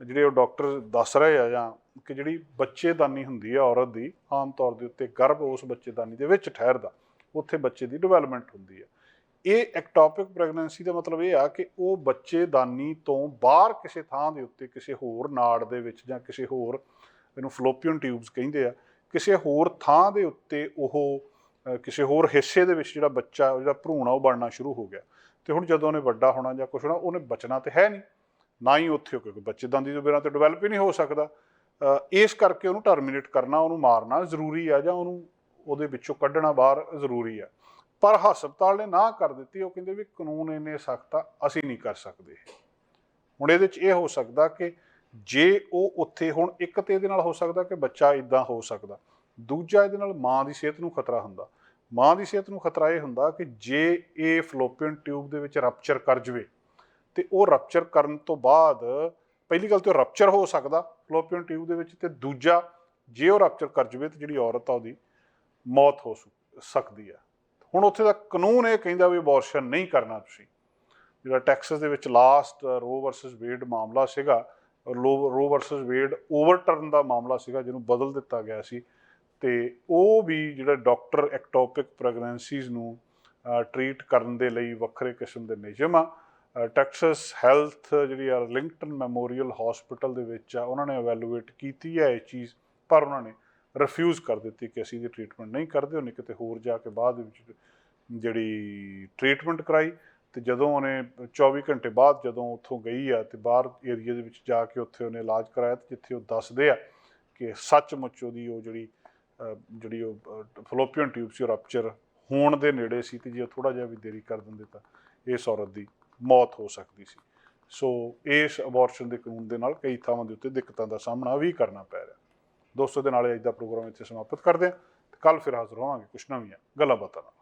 ਜਿਹੜੇ ਉਹ ਡਾਕਟਰ ਦੱਸ ਰਹੇ ਆ ਜਾਂ ਕਿ ਜਿਹੜੀ ਬੱਚੇਦਾਨੀ ਹੁੰਦੀ ਹੈ ਔਰਤ ਦੀ, ਆਮ ਤੌਰ ਦੇ ਉੱਤੇ ਗਰਭ ਉਸ ਬੱਚੇਦਾਨੀ ਦੇ ਵਿੱਚ ਠਹਿਰਦਾ, ਉੱਥੇ ਬੱਚੇ ਦੀ ਡਿਵੈਲਪਮੈਂਟ ਹੁੰਦੀ ਆ ਇਹ ਐਕਟੋਪਿਕ ਪ੍ਰੈਗਨੈਂਸੀ ਦਾ ਮਤਲਬ ਇਹ ਆ ਕਿ ਉਹ ਬੱਚੇਦਾਨੀ ਤੋਂ ਬਾਹਰ ਕਿਸੇ ਥਾਂ ਦੇ ਉੱਤੇ ਕਿਸੇ ਹੋਰ ਨਾੜ ਦੇ ਵਿੱਚ ਜਾਂ ਕਿਸੇ ਹੋਰ ਇਹਨੂੰ ਫਲੋਪੀਅਨ ਟਿਊਬਸ ਕਹਿੰਦੇ ਆ, ਕਿਸੇ ਹੋਰ ਥਾਂ ਦੇ ਉੱਤੇ ਉਹ ਕਿਸੇ ਹੋਰ ਹਿੱਸੇ ਦੇ ਵਿੱਚ ਜਿਹੜਾ ਬੱਚਾ, ਜਿਹੜਾ ਭਰੂਣ ਆ, ਉਹ ਬਣਨਾ ਸ਼ੁਰੂ ਹੋ ਗਿਆ। ਤੇ ਹੁਣ ਜਦੋਂ ਉਹਨੇ ਵੱਡਾ ਹੋਣਾ ਜਾਂ ਕੁਛ ਹੋਣਾ, ਉਹਨੇ ਬਚਣਾ ਤੇ ਹੈ ਨਹੀਂ। ਨਾ ਹੀ ਉੱਥੇ, ਕਿਉਂਕਿ ਬੱਚੇਦਾਨੀ ਤੋਂ ਬਿਨਾਂ ਤੇ ਡਿਵੈਲਪ ਹੀ ਨਹੀਂ ਹੋ ਸਕਦਾ। ਇਸ ਕਰਕੇ ਉਹਨੂੰ ਟਰਮੀਨੇਟ ਕਰਨਾ, ਉਹਨੂੰ ਮਾਰਨਾ ਜ਼ਰੂਰੀ ਆ ਜਾਂ ਉਹਨੂੰ ਉਹਦੇ ਵਿੱਚੋਂ ਕੱਢਣਾ ਬਾਹਰ ਜ਼ਰੂਰੀ ਆ। ਪਰ ਹਸਪਤਾਲ ਨੇ ਨਾ ਕਰ ਦਿੱਤੀ, ਉਹ ਕਹਿੰਦੇ ਵੀ ਕਾਨੂੰਨ ਇੰਨੇ ਸਖਤ ਆ, ਅਸੀਂ ਨਹੀਂ ਕਰ ਸਕਦੇ। ਹੁਣ ਇਹਦੇ ਵਿੱਚ ਇਹ ਹੋ ਸਕਦਾ ਕਿ ਜੇ ਉਹ ਉੱਥੇ ਹੁਣ ਇੱਕ ਤੇ ਇਹਦੇ ਨਾਲ ਹੋ ਸਕਦਾ ਕਿ ਬੱਚਾ ਇਦਾਂ ਹੋ ਸਕਦਾ, ਦੂਜਾ ਇਹਦੇ ਨਾਲ ਮਾਂ ਦੀ ਸਿਹਤ ਨੂੰ ਖਤਰਾ ਹੁੰਦਾ। ਮਾਂ ਦੀ ਸਿਹਤ ਨੂੰ ਖਤਰਾ ਇਹ ਹੁੰਦਾ ਕਿ ਜੇ ਇਹ ਫਲੋਪੀਅਨ ਟਿਊਬ ਦੇ ਵਿੱਚ ਰਪਚਰ ਕਰ ਜਵੇ, ਤੇ ਉਹ ਰਪਚਰ ਕਰਨ ਤੋਂ ਬਾਅਦ ਪਹਿਲੀ ਗੱਲ ਤੇ ਉਹ ਰਪਚਰ ਹੋ ਸਕਦਾ ਫਲੋਪੀਅਨ ਟਿਊਬ ਦੇ ਵਿੱਚ, ਤੇ ਦੂਜਾ ਜੇ ਉਹ ਰਪਚਰ ਕਰ ਜਵੇ ਤੇ ਜਿਹੜੀ ਔਰਤ ਆ ਉਹਦੀ ਮੌਤ ਹੋ ਸਕਦੀ ਆ। ਹੁਣ ਉੱਥੇ ਦਾ ਕਾਨੂੰਨ ਇਹ ਕਹਿੰਦਾ ਵੀ ਅਬੋਰਸ਼ਨ ਨਹੀਂ ਕਰਨਾ ਤੁਸੀਂ। ਜਿਹੜਾ ਟੈਕਸਸ ਦੇ ਵਿੱਚ ਲਾਸਟ ਰੋ ਵਰਸਸ ਵੇਡ ਮਾਮਲਾ ਸੀਗਾ ਰੋ ਵਰਸਸ ਵੇਡ ਓਵਰਟਰਨ ਦਾ ਮਾਮਲਾ ਸੀਗਾ, ਜਿਹਨੂੰ ਬਦਲ ਦਿੱਤਾ ਗਿਆ ਸੀ। ਤੇ ਉਹ ਵੀ ਜਿਹੜਾ ਡਾਕਟਰ ਐਕਟੋਪਿਕ ਪ੍ਰੈਗਨੈਂਸੀਜ਼ ਨੂੰ ਟ੍ਰੀਟ ਕਰਨ ਦੇ ਲਈ ਵੱਖਰੇ ਕਿਸਮ ਦੇ ਨਿਯਮ ਆ। ਟੈਕਸਸ ਹੈਲਥ ਜਿਹੜੀ ਆ ਲਿੰਕਟਨ ਮੈਮੋਰੀਅਲ ਹਸਪੀਟਲ ਦੇ ਵਿੱਚ ਆ, ਉਹਨਾਂ ਨੇ ਇਵੈਲੂਏਟ ਕੀਤੀ ਹੈ ਇਹ ਚੀਜ਼, ਪਰ ਉਹਨਾਂ ਨੇ ਰਿਫਿਊਜ਼ ਕਰ ਦਿੱਤੀ ਕਿ ਅਸੀਂ ਇਹਦੀ ਟ੍ਰੀਟਮੈਂਟ ਨਹੀਂ ਕਰਦੇ, ਉਹਨੇ ਕਿਤੇ ਹੋਰ ਜਾ ਕੇ ਬਾਅਦ ਵਿੱਚ ਜਿਹੜੀ ਟ੍ਰੀਟਮੈਂਟ ਕਰਾਈ ਤੇ ਜਦੋਂ ਉਹਨੇ 24 ਘੰਟੇ ਬਾਅਦ ਜਦੋਂ ਉੱਥੋਂ ਗਈ ਆ ਤੇ ਬਾਹਰ ਏਰੀਆ ਦੇ ਵਿੱਚ ਜਾ ਕੇ ਉੱਥੇ ਉਹਨੇ ਇਲਾਜ ਕਰਾਇਆ ਤੇ ਜਿੱਥੇ ਉਹ ਦੱਸਦੇ ਆ ਕਿ ਸੱਚਮੁੱਚ ਉਹਦੀ ਉਹ ਜਿਹੜੀ ਜਿਹੜੀ ਉਹ ਫਲੋਪੀਅਨ ਟਿਊਬ ਸੀ ਰਪਚਰ ਹੋਣ ਦੇ ਨੇੜੇ ਸੀ ਤੇ ਜੇ ਉਹ ਥੋੜਾ ਜਿਹਾ ਵੀ ਦੇਰੀ ਕਰ ਦਿੰਦੇ ਤਾਂ ਇਸ ਔਰਤ ਦੀ ਮੌਤ ਹੋ ਸਕਦੀ ਸੀ। ਸੋ ਇਸ ਅਬੋਰਸ਼ਨ ਦੇ ਕਾਨੂੰਨ ਦੇ ਨਾਲ ਕਈ ਥਾਵਾਂ ਦੇ ਉੱਤੇ ਦਿੱਕਤਾਂ ਦਾ ਸਾਹਮਣਾ ਵੀ ਕਰਨਾ ਪੈ ਰਿਹਾ। ਦੋਸਤੋ ਦੇ ਨਾਲ ਅੱਜ ਦਾ ਪ੍ਰੋਗਰਾਮ ਇੱਥੇ ਸਮਾਪਤ ਕਰਦੇ ਹਾਂ ਕੱਲ ਫਿਰ ਹਾਜ਼ਰ ਹੋਵਾਂਗੇ ਕੁਛ ਨਵੀਆਂ ਗੱਲਾਂ ਬਾਤਾਂ ਨਾਲ।